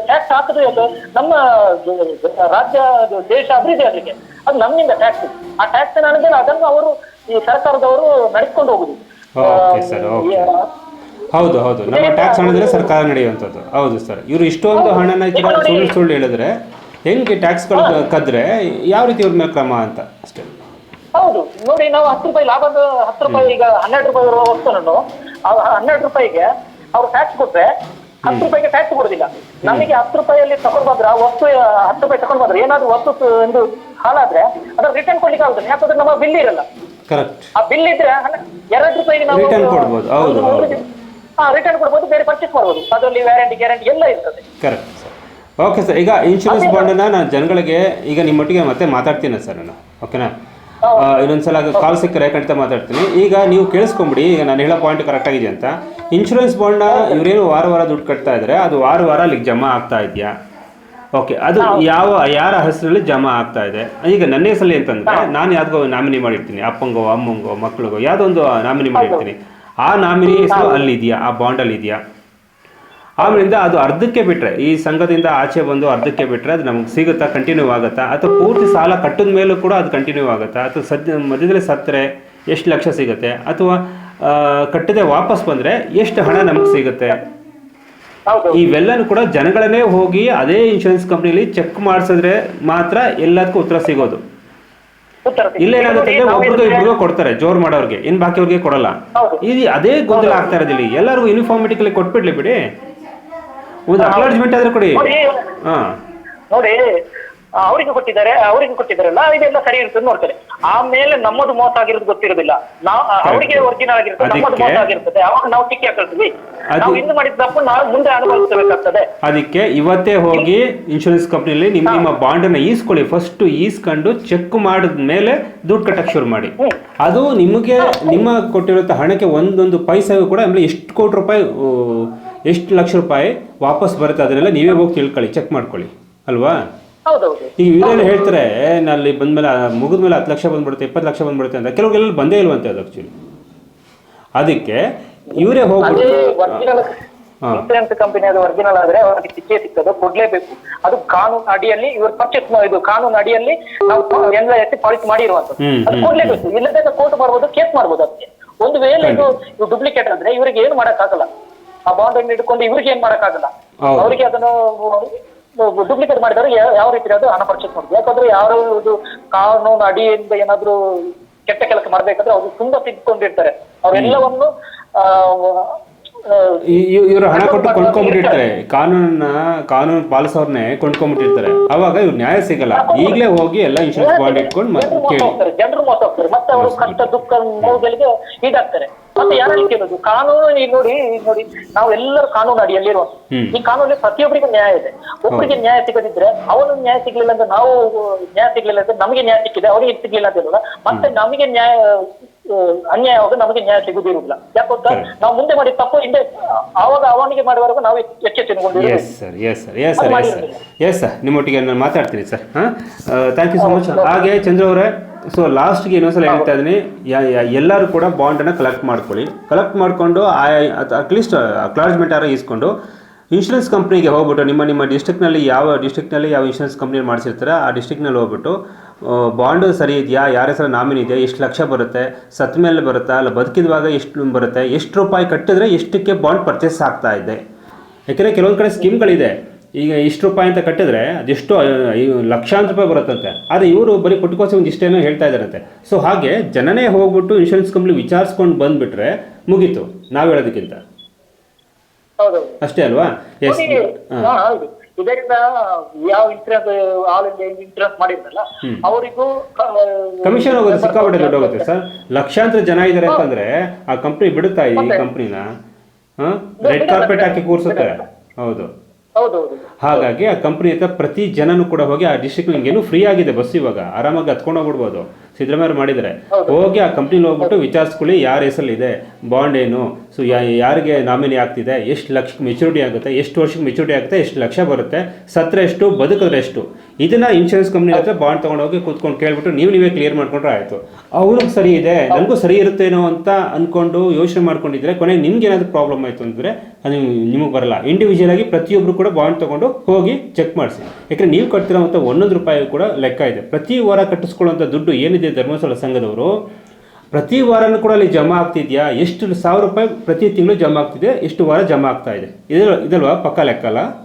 ಟ್ಯಾಕ್ಸ್ ಹಾಕುದು ಎಲ್ಲ ನಮ್ಮ ರಾಜ್ಯ ಅದು ದೇಶ ಅಭಿವೃದ್ಧಿ ಆಗಲಿಕ್ಕೆ. ಅದು ನಮ್ಮಿಂದ ಟ್ಯಾಕ್ಸ್ ಆ ಟ್ಯಾಕ್ಸ್ ಅನುದಾನ ಅದನ್ನು ಅವರು ಈ ಸರ್ಕಾರದವರು ನಡೆಸ್ಕೊಂಡು ಹೋಗುದು. Okay. ಹೌದು ಹೌದು. ನಮ್ಮ ಟ್ಯಾಕ್ಸ್ ಹಣದ್ರೆ ಸರ್ಕಾರ ನಡೆಯುವಂಥದ್ದು. ಹೌದು ಸರ್ ಇವರು ಇಷ್ಟೊಂದು ಹಣನ ಈ ಥರ ಸುಳ್ಳು ಸುಳ್ಳು ಹೇಳಿದ್ರೆ ಹೆಂಗೆ ಟ್ಯಾಕ್ಸ್ಗಳು ಕದ್ರೆ? ಯಾವ ರೀತಿ ಇವ್ರ ಮೇಲೆ ಕ್ರಮ ಅಂತ? ಅಷ್ಟೇ. ಹೌದು. ನೋಡಿ ನಾವು ಹತ್ತು ರೂಪಾಯಿ ಲಾಭದ ಹತ್ತು ರೂಪಾಯಿ ಈಗ ಹನ್ನೆರಡು ರೂಪಾಯಿ ಇರುವ ವಸ್ತುನನ್ನು ಆ ಹನ್ನೆರಡು ರೂಪಾಯಿಗೆ ಅವ್ರು ಟ್ಯಾಕ್ಸ್ ಕೊಟ್ರೆ ಹತ್ತು ರೂಪಾಯಿಗೆ ಟ್ಯಾಕ್ಸ್ ಕೊಡುದಿಲ್ಲ. ನಮಗೆ ಹತ್ತು ರೂಪಾಯಿಯಲ್ಲಿ ತಗೊಂಡ್ ಬಂದ್ರೆ ವಸ್ತು ಹತ್ತು ರೂಪಾಯಿ ತಗೊಂಡ್ ಬಂದ್ರೆ ಏನಾದ್ರು ವಸ್ತು ಒಂದು ಹಾಳಾದ್ರೆ ಅದನ್ನ ರಿಟರ್ನ್ ಕೊಡ್ಲಿಕ್ಕೆ ಆಗುದಿಲ್ಲ ಯಾಕಂದ್ರೆ ನಮ್ಮ ಬಿಲ್ ಇರಲ್ಲ. ಕರೆಕ್ಟ್ ಆ ಬಿಲ್ ಇದ್ರೆ ಎರಡು ರೂಪಾಯಿಗೆ ನಾವು Return ಕೊಡ್ಬೋದು. ಹೌದು, ಹೌದು. ಹಾ ರಿಟರ್ನ್ ಕೊಡ್ಬೋದು ಬೇರೆ ಪರ್ಚೇಸ್ ಮಾಡ್ಬೋದು. ಅದರಲ್ಲಿ ವ್ಯಾರಂಟಿ ಗ್ಯಾರಂಟಿ ಎಲ್ಲ ಇರ್ತದೆ. ಕರೆಕ್ಟ್ ಸರ್ ಓಕೆ ಸರ್ ಈಗ ಇನ್ಶೂರೆನ್ಸ್ ಬಾಂಡನ್ನ ನಾನು ಜನಗಳಿಗೆ ಈಗ ನಿಮ್ಮೊಟ್ಟಿಗೆ ಮತ್ತೆ ಮಾತಾಡ್ತೀನಿ ಸರ್ ನಾನು. ಓಕೆನಾ ಇನ್ನೊಂದ್ಸಲ ಕಾಲ್ ಸಿಕ್ಕರೆ ಖಂಡಿತ ಮಾತಾಡ್ತೀನಿ. ಈಗ ನೀವು ಕೇಳಿಸ್ಕೊಂಬಿಡಿ ಈಗ ನಾನು ಹೇಳೋ ಪಾಯಿಂಟ್ ಕರೆಕ್ಟ್ ಆಗಿದೆ ಅಂತ. ಇನ್ಶೂರೆನ್ಸ್ ಬಾಂಡ್ನ ಇವರೇನು ವಾರ ವಾರ ದುಡ್ಡು ಕಟ್ತಾ ಇದ್ದಾರೆ ಅದು ವಾರ ವಾರ ಅಲ್ಲಿಗೆ ಜಮಾ ಆಗ್ತಾ ಇದೆಯಾ? ಓಕೆ ಅದು ಯಾವ ಯಾರ ಹೆಸರಲ್ಲಿ ಜಮಾ ಆಗ್ತಾ ಇದೆ? ಈಗ ನನ್ನ ಹೆಸರಲ್ಲಿ ಅಂತಂದ್ರೆ ನಾನು ಯಾವ್ದೋ ನಾಮಿನಿ ಮಾಡಿರ್ತೀನಿ. ಅಪ್ಪಂಗೋ ಅಮ್ಮಂಗೋ ಮಕ್ಕಳಿಗೋ ಯಾವ್ದೋ ಒಂದು ನಾಮಿನಿ ಮಾಡಿರ್ತೀನಿ. ಆ ನಾಮಿನಿ ಹೆಸರು ಅಲ್ಲಿದೆಯಾ? ಆ ಬಾಂಡ್ ಅಲ್ಲಿ ಇದೆಯಾ? ಆಮೇಲಿಂದ ಅದು ಅರ್ಧಕ್ಕೆ ಬಿಟ್ರೆ ಈ ಸಂಘದಿಂದ ಆಚೆ ಬಂದು ಅರ್ಧಕ್ಕೆ ಬಿಟ್ರೆ ಅದು ನಮ್ಗೆ ಸಿಗುತ್ತಾ ಕಂಟಿನ್ಯೂ ಆಗುತ್ತಾ? ಅಥವಾ ಪೂರ್ತಿ ಸಾಲ ಕಟ್ಟಿದ ಮೇಲೂ ಕೂಡ ಅದು ಕಂಟಿನ್ಯೂ ಆಗುತ್ತಾ? ಅಥವಾ ಸದ್ಯ ಮಧ್ಯದಲ್ಲಿ ಸತ್ತರೆ ಎಷ್ಟು ಲಕ್ಷ ಸಿಗುತ್ತೆ? ಅಥವಾ ಕಟ್ಟದೆ ವಾಪಸ್ ಬಂದರೆ ಎಷ್ಟು ಹಣ ನಮಗೆ ಸಿಗುತ್ತೆ? ಇವೆಲ್ಲನೂ ಕೂಡ ಜನಗಳನ್ನೇ ಹೋಗಿ ಅದೇ ಇನ್ಶೂರೆನ್ಸ್ ಕಂಪ್ನಿಲಿ ಚೆಕ್ ಮಾಡಿಸಿದ್ರೆ ಮಾತ್ರ ಎಲ್ಲದಕ್ಕೂ ಉತ್ತರ ಸಿಗೋದು. ಉತ್ತರ ಸಿಕ್ಕಿದೆ. ಇಲ್ಲ ಏನಾಗುತ್ತೆ ಅಂದ್ರೆ ಒಬ್ರಿಗೂ ಇಬ್ರಿಗೂ ಕೊಡ್ತಾರೆ ಜೋರ್ ಮಾಡೋರ್ಗೆ ಇನ್ ಬಾಕಿಯವ್ರಿಗೆ ಕೊಡಲ್ಲ. ಇದು ಅದೇ ಗೊಂದಲ ಆಗ್ತಾ ಇರೋದಿಲ್ಲ. ಎಲ್ಲರಿಗೂ ಯೂನಿಫಾರ್ಮಿಟಿಕಲಿ ಕೊಟ್ಬಿಡ್ಲಿ ಬಿಡಿ. ಒಂದು ಅಕ್ನಾಲಜ್ಮೆಂಟ್ ಆದ್ರೆ ಕೊಡಿ. ಹಾ. ನೋಡಿ ಕೊಟ್ಟಿದ್ದಾರೆ ಅವರಿಗೆ ಕೊಟ್ಟಿದ್ದಾರೆ ಅವರಿಗೆ ಕೊಟ್ಟಿದ್ದಾರಲ್ಲ ಇದೆಲ್ಲ ಸರಿ ಇರ್ತದೆ ನೋಡ್ತಾರೆ ಆಮೇಲೆ ನಮ್ಮದು ಮೋಸ ಆಗಿರೋದು ಗೊತ್ತಿರೋದಿಲ್ಲ. ನಾವು ಅವರಿಗೆ ಒರಿಜಿನಲ್ ಆಗಿರ್ತದೆ ನಮ್ಮದು ಮೋಸ ಆಗಿರ್ತದೆ ಅವಾಗ ನಾವು ಟಿಕ್ಕಿ ಹಾಕೊಳ್ತೀವಿ. ನಾವು ಮಾಡಿದ ತಪ್ಪು ನಾವು ಮುಂದೆ ಅನುಭವಿಸಬೇಕಾಗ್ತದೆ ಅದಕ್ಕೆ ಇವತ್ತೇ ಹೋಗಿ ಇನ್ಶೂರೆನ್ಸ್ ಕಂಪ್ನಿಲಿ ನಿಮ್ಮ ನಿಮ್ಮ ಬಾಂಡನ್ನ ಈಸ್ಕೊಳ್ಳಿ. ಫಸ್ಟ್ ಈಸ್ಕೊಂಡು ಚೆಕ್ ಮಾಡಿದ ಮೇಲೆ ದುಡ್ಡು ಕಟ್ಟಕ್ಕೆ ಶುರು ಮಾಡಿ. ಅದು ನಿಮಗೆ ನಿಮ್ಮ ಕೊಟ್ಟಿರೋ ಹಣಕ್ಕೆ ಒಂದೊಂದು ಪೈಸೆಗೂ ಕೂಡ ಆಮೇಲೆ ಎಷ್ಟು ಕೋಟಿ ರೂಪಾಯಿ ಎಷ್ಟು ಲಕ್ಷ ರೂಪಾಯಿ ವಾಪಸ್ ಬರುತ್ತೆ ಅದನ್ನೆಲ್ಲ ನೀವೇ ಹೋಗಿ ತಿಳ್ಕೊಳ್ಳಿ ಚೆಕ್ ಮಾಡ್ಕೊಳ್ಳಿ. ಅಲ್ವಾ? ಹೌದೌದು. ಈಗ ಇವರೇನು ಹೇಳ್ತಾರೆ ಅಲ್ಲಿ ಬಂದ್ಮೇಲೆ ಮುಗಿದ ಮೇಲೆ ಹತ್ತು ಲಕ್ಷ ಬಂದ್ಬಿಡುತ್ತೆ ಇಪ್ಪತ್ತು ಲಕ್ಷ ಬಂದ್ಬಿಡುತ್ತೆ ಅಂತ. ಕೆಲವ್ರಿಗೆಲ್ಲ ಬಂದೇ ಇಲ್ವಂತೆ ಅದು ಆಕ್ಚುಲಿ ಅದಕ್ಕೆ ಇವರೇ ಹೋಗಿ ಹೋಗ್ಬಿಟ್ಟು. ಇನ್ಸೂರೆನ್ಸ್ ಕಂಪನಿ ಅದು ಒರಿಜಿನಲ್ ಆದ್ರೆ ಅವರಿಗೆ ಸಿಕ್ಕೇ ಸಿಕ್ಕದು ಕೊಡ್ಲೇಬೇಕು. ಅದು ಕಾನೂನು ಅಡಿಯಲ್ಲಿ ಇವ್ರ ಪರ್ಚೇಸ್ ಇದು ಕಾನೂನು ಅಡಿಯಲ್ಲಿ ನಾವು ಎಲ್ಲ ಎತ್ತಿ ಪಾಲಿಸಿ ಮಾಡಿರುವಂತದ್ದು ಅದು ಕೊಡ್ಲೇಬೇಕು. ಇಲ್ಲದೆ ಕೋರ್ಟ್ ಮಾಡ್ಬೋದು ಕೇಸ್ ಮಾಡ್ಬೋದು ಅದಕ್ಕೆ. ಒಂದು ವೇಳೆ ಇದು ಡುಪ್ಲಿಕೇಟ್ ಆದ್ರೆ ಇವರಿಗೆ ಏನು ಮಾಡಕ್ಕಾಗಲ್ಲ. ಆ ಬಾಂಡ್ ಅನ್ನು ಇಟ್ಕೊಂಡು ಇವರಿಗೆ ಏನ್ ಮಾಡಕ್ಕಾಗಲ್ಲ. ಆಗಲ್ಲ ಅವರಿಗೆ ಅದನ್ನು ಡುಪ್ಲಿಕೇಟ್ ಮಾಡಿದವರು ಯಾವ ರೀತಿ ಅದು ಹಣ ಪರ್ಚೇಸ್ ಮಾಡುದು. ಯಾಕಂದ್ರೆ ಯಾರು ಇದು ಕಾನೂನು ಅಡಿಯಿಂದ ಏನಾದ್ರು ಕೆಟ್ಟ ಕೆಲಸ ಮಾಡ್ಬೇಕಾದ್ರೆ ಅವರು ತುಂಬಾ ತಿದ್ಕೊಂಡಿರ್ತಾರೆ. ಅವರೆಲ್ಲವನ್ನು ಆ, ಇವರು ಹಣ ಕೊಟ್ಟು ಕೊಂಡ್ಕೊಂಡ್ಬಿಟ್ಟಿರ್ತಾರೆ ಕಾನೂನನ್ನ ಕಾನೂನು ಪಾಲಿಸೋರ್ನೇ ಕೊಂಡ್ಕೊಂಡ್ಬಿಟ್ಟಿರ್ತಾರೆ ಅವಾಗ ಇವ್ರು ನ್ಯಾಯ ಸಿಗಲ್ಲ. ಈಗಲೇ ಹೋಗಿ ಎಲ್ಲ ಇನ್ಶೂರೆನ್ಸ್ ಬಾಂಡ್ ಇಟ್ಕೊಂಡು ಮತ್ತೆ ಜನರು ಮೋಸ ಕೇಳಿ. ಹೋಗ್ತಾರೆ ಜನರು ಮೋಸ ಹೋಗ್ತಾರೆ ಮತ್ತೆ ಅವರು ಕಷ್ಟ ದುಃಖ ನೋವುಗಳಿಗೆ ಈಡಾಗ್ತಾರೆ. ಮತ್ತೆ ಯಾರು ಕೇಳೋದು? ಕಾನೂನು ಈಗ ನೋಡಿ ಈಗ ನೋಡಿ ನಾವು ಎಲ್ಲರೂ ಕಾನೂನು ಅಡಿಯಲ್ಲಿರುವ. ಈ ಕಾನೂನಲ್ಲಿ ಪ್ರತಿಯೊಬ್ಬರಿಗೂ ನ್ಯಾಯ ಇದೆ. ಒಬ್ಬರಿಗೆ ನ್ಯಾಯ ಸಿಗದಿದ್ರೆ ಅವನು ನ್ಯಾಯ ಸಿಗ್ಲಿಲ್ಲ ಅಂದ್ರೆ ನಾವು ನ್ಯಾಯ ಸಿಗ್ಲಿಲ್ಲ ಅಂದ್ರೆ ನಮಗೆ ನ್ಯಾಯ ಸಿಕ್ಕಿದೆ ಅವರಿಗೆ ಸಿಗ್ಲಿಲ್ಲ ಅಂತ ಮತ್ತೆ ನಮಗೆ ನ್ಯಾಯ ಅನ್ಯಾಯವಾಗ ನಮಗೆ ನ್ಯಾಯ ಸಿಗುದಿರುವುದಿಲ್ಲ. ಯಾಕಂತ Correct. ನಾವು ಮುಂದೆ ಮಾಡಿದ ತಪ್ಪು ಹಿಂದೆ ಆವಾಗ ಅವನಿಗೆ ಮಾಡುವವರೆಗೂ ನಾವು ಎಚ್ಚೆತ್ತುಕೊಂಡಿರೋದು yes sir yes sir yes sir yes sir yes sir ನಿಮ್ಮೊಟ್ಟಿಗೆ ನಾನು ಮಾತಾಡ್ತೀನಿ ಸರ್ ಹಾಂ? ಥ್ಯಾಂಕ್ ಯು ಸೊ ಮಚ್ ಹಾಗೆ ಚಂದ್ರ ಅವರೇ ಸೊ ಲಾಸ್ಟ್ಗೆ ಇನ್ನೊಂದ್ಸಲ ಹೇಳ್ತಾ ಇದ್ದೀನಿ. ಎಲ್ಲರೂ ಕೂಡ ಬಾಂಡನ್ನು ಕಲೆಕ್ಟ್ ಮಾಡ್ಕೊಳ್ಳಿ. ಕಲೆಕ್ಟ್ ಮಾಡಿಕೊಂಡು ಅಟ್ಲೀಸ್ಟ್ ಅಕ್ಲಾಜ್ಮೆಂಟ್ ಆರ ಇಸ್ಕೊಂಡು ಇನ್ಶೂರೆನ್ಸ್ ಕಂಪ್ನಿಗೆ ಹೋಗ್ಬಿಟ್ಟು ನಿಮ್ಮ ನಿಮ್ಮ ಡಿಸ್ಟಿಕ್ನಲ್ಲಿ ಯಾವ ಡಿಸ್ಟ್ರಿಕ್ಟ್ನಲ್ಲಿ ಯಾವ ಇನ್ಶೂರೆನ್ಸ್ ಕಂಪ್ನಿ ಮಾಡಿಸಿರ್ತಾರೆ ಆ ಡಿಸ್ಟಿಕ್ನಲ್ಲಿ ಹೋಗ್ಬಿಟ್ಟು ಬಾಂಡು ಸರಿ ಇದೆಯಾ? ಯಾರ ಹೆಸರು ನಾಮಿನಿ ಇದೆಯಾ? ಎಷ್ಟು ಲಕ್ಷ ಬರುತ್ತೆ? ಸತ್ ಮೇಲೆ ಬರುತ್ತಾ? ಅಲ್ಲ ಬದುಕಿದ್ವಾಗ ಎಷ್ಟು ಬರುತ್ತೆ? ಎಷ್ಟು ರೂಪಾಯಿ ಕಟ್ಟಿದ್ರೆ ಎಷ್ಟಕ್ಕೆ ಬಾಂಡ್ ಪರ್ಚೇಸ್ ಆಗ್ತಾ ಇದೆ? ಯಾಕೆಂದರೆ ಕೆಲವೊಂದು ಕಡೆ ಸ್ಕೀಮ್ಗಳಿದೆ. ಈಗ ಇಷ್ಟು ರೂಪಾಯಿ ಅಂತ ಕಟ್ಟಿದ್ರೆ ಅದೆಷ್ಟು ಲಕ್ಷಾಂತರ ರೂಪಾಯಿ ಬರುತ್ತಂತೆ. ಆದರೆ ಇವರು ಬರೀ ಕೊಟ್ಟಕೋಸಿ ಒಂದು ಇಷ್ಟೇನೋ ಹೇಳ್ತಾ ಇದ್ದಾರಂತೆ ಸೊ ಹಾಗೆ ಜನನೇ ಹೋಗ್ಬಿಟ್ಟು ಇನ್ಶೂರೆನ್ಸ್ ಕಂಪ್ನಿ ವಿಚಾರಿಸ್ಕೊಂಡು ಬಂದುಬಿಟ್ರೆ ಮುಗೀತು. ನಾವು ಹೇಳೋದಕ್ಕಿಂತ. ಅಷ್ಟೇ ಅಲ್ವಾ? ಎಸ್ ಹಾಂ. ಇದರಿಂದ ಯಾವ ಇನ್ಸೂರೆನ್ಸ್ ಆಲ್ ಇಂಡಿಯಾ ಇನ್ಸೂರೆನ್ಸ್ ಮಾಡಿದ್ರಲ್ಲ ಅವರಿಗೂ ಕಮಿಷನ್ ಹೋಗೋದು ಸಿಕ್ಕಾಪಟ್ಟೆ ದೊಡ್ಡ ಹೋಗುತ್ತೆ ಸರ್. ಲಕ್ಷಾಂತರ ಜನ ಇದ್ದಾರೆ ಅಂತಂದ್ರೆ ಆ ಕಂಪ್ನಿ ಬಿಡುತ್ತಾ ಈ ಕಂಪ್ನಿನ ರೆಡ್ ಕಾರ್ಪೆಟ್ ಹಾಕಿ ಕೂರಿಸುತ್ತೆ? ಹೌದು. ಹಾಗಾಗಿ ಆ ಕಂಪ್ನಿ ಹತ್ರ ಪ್ರತಿ ಜನನು ಕೂಡ ಹೋಗಿ ಆ ಡಿಸ್ಟ್ರಿಕ್ಟ್ ಏನು ಫ್ರೀ ಆಗಿದೆ ಬಸ್ ಇವಾಗ. ಆರಾಮಾಗಿ ಹತ್ಕೊಂಡು ಹೋಗ್ಬಿಡ್ಬೋದು ಸಿದ್ದರಾಮಯ್ಯ ಮಾಡಿದರೆ ಹೋಗಿ ಆ ಕಂಪ್ನಿಲಿ ಹೋಗ್ಬಿಟ್ಟು ವಿಚಾರಿಸ್ಕೊಳ್ಳಿ ಯಾರ ಹೆಸರಲ್ಲಿದೆ ಬಾಂಡ್ ಏನು ಸೊ ಯಾರಿಗೆ ನಾಮಿನಿ ಆಗ್ತಿದೆ ಎಷ್ಟು ಲಕ್ಷ ಮೆಚುರಿಟಿ ಆಗುತ್ತೆ ಎಷ್ಟು ವರ್ಷಕ್ಕೆ ಮೆಚುರಿಟಿ ಆಗುತ್ತೆ ಎಷ್ಟು ಲಕ್ಷ ಬರುತ್ತೆ ಸತ್ರ ಎಷ್ಟು ಬದುಕಿದ್ರೆ ಎಷ್ಟು? ಇದನ್ನ ಇನ್ಶೂರೆನ್ಸ್ ಕಂಪ್ನಿ ಹತ್ರ ಬಾಂಡ್ ತೊಗೊಂಡೋಗಿ ಕೂತ್ಕೊಂಡು ಕೇಳ್ಬಿಟ್ಟು ನೀವು ನೀವೇ ಕ್ಲಿಯರ್ ಮಾಡ್ಕೊಂಡ್ರೆ ಆಯಿತು. ಅವ್ರಿಗೆ ಸರಿ ಇದೆ ನನಗೂ ಸರಿ ಇರುತ್ತೇನೋ ಅಂತ ಅಂದ್ಕೊಂಡು ಯೋಚನೆ ಮಾಡ್ಕೊಂಡಿದ್ರೆ ಕೊನೆಗೆ ನಿಮ್ಗೆ ಏನಾದರೂ ಪ್ರಾಬ್ಲಮ್ ಆಯಿತು ಅಂದರೆ ಅದು ನಿಮಗೆ ಬರಲ್ಲ. ಇಂಡಿವಿಜುವಲ್ ಆಗಿ ಪ್ರತಿಯೊಬ್ಬರು ಕೂಡ ಬಾಂಡ್ ತೊಗೊಂಡು ಹೋಗಿ ಚೆಕ್ ಮಾಡಿಸಿ. ಯಾಕಂದ್ರೆ ನೀವು ಕಟ್ತಿರೋ ಒಂದೊಂದು ರೂಪಾಯಿ ಕೂಡ ಲೆಕ್ಕ ಇದೆ. ಪ್ರತಿ ವಾರ ಕಟ್ಟಿಸ್ಕೊಳ್ಳೋಂಥ ದುಡ್ಡು ಏನಿದೆ ಧರ್ಮಸ್ಥಳ ಸಂಘದವರು, ಪ್ರತಿ ವಾರನೂ ಕೂಡ ಅಲ್ಲಿ ಜಮಾ ಆಗ್ತಿದೆಯಾ? ಎಷ್ಟು ಸಾವಿರ ರೂಪಾಯಿ ಪ್ರತಿ ತಿಂಗಳು ಜಮಾ ಆಗ್ತಿದೆ? ಎಷ್ಟು ವಾರ ಜಮಾ ಆಗ್ತಾ ಇದೆ? ಇದಲ್ವಾ ಪಕ್ಕ ಲೆಕ್ಕ ಅಲ್ಲ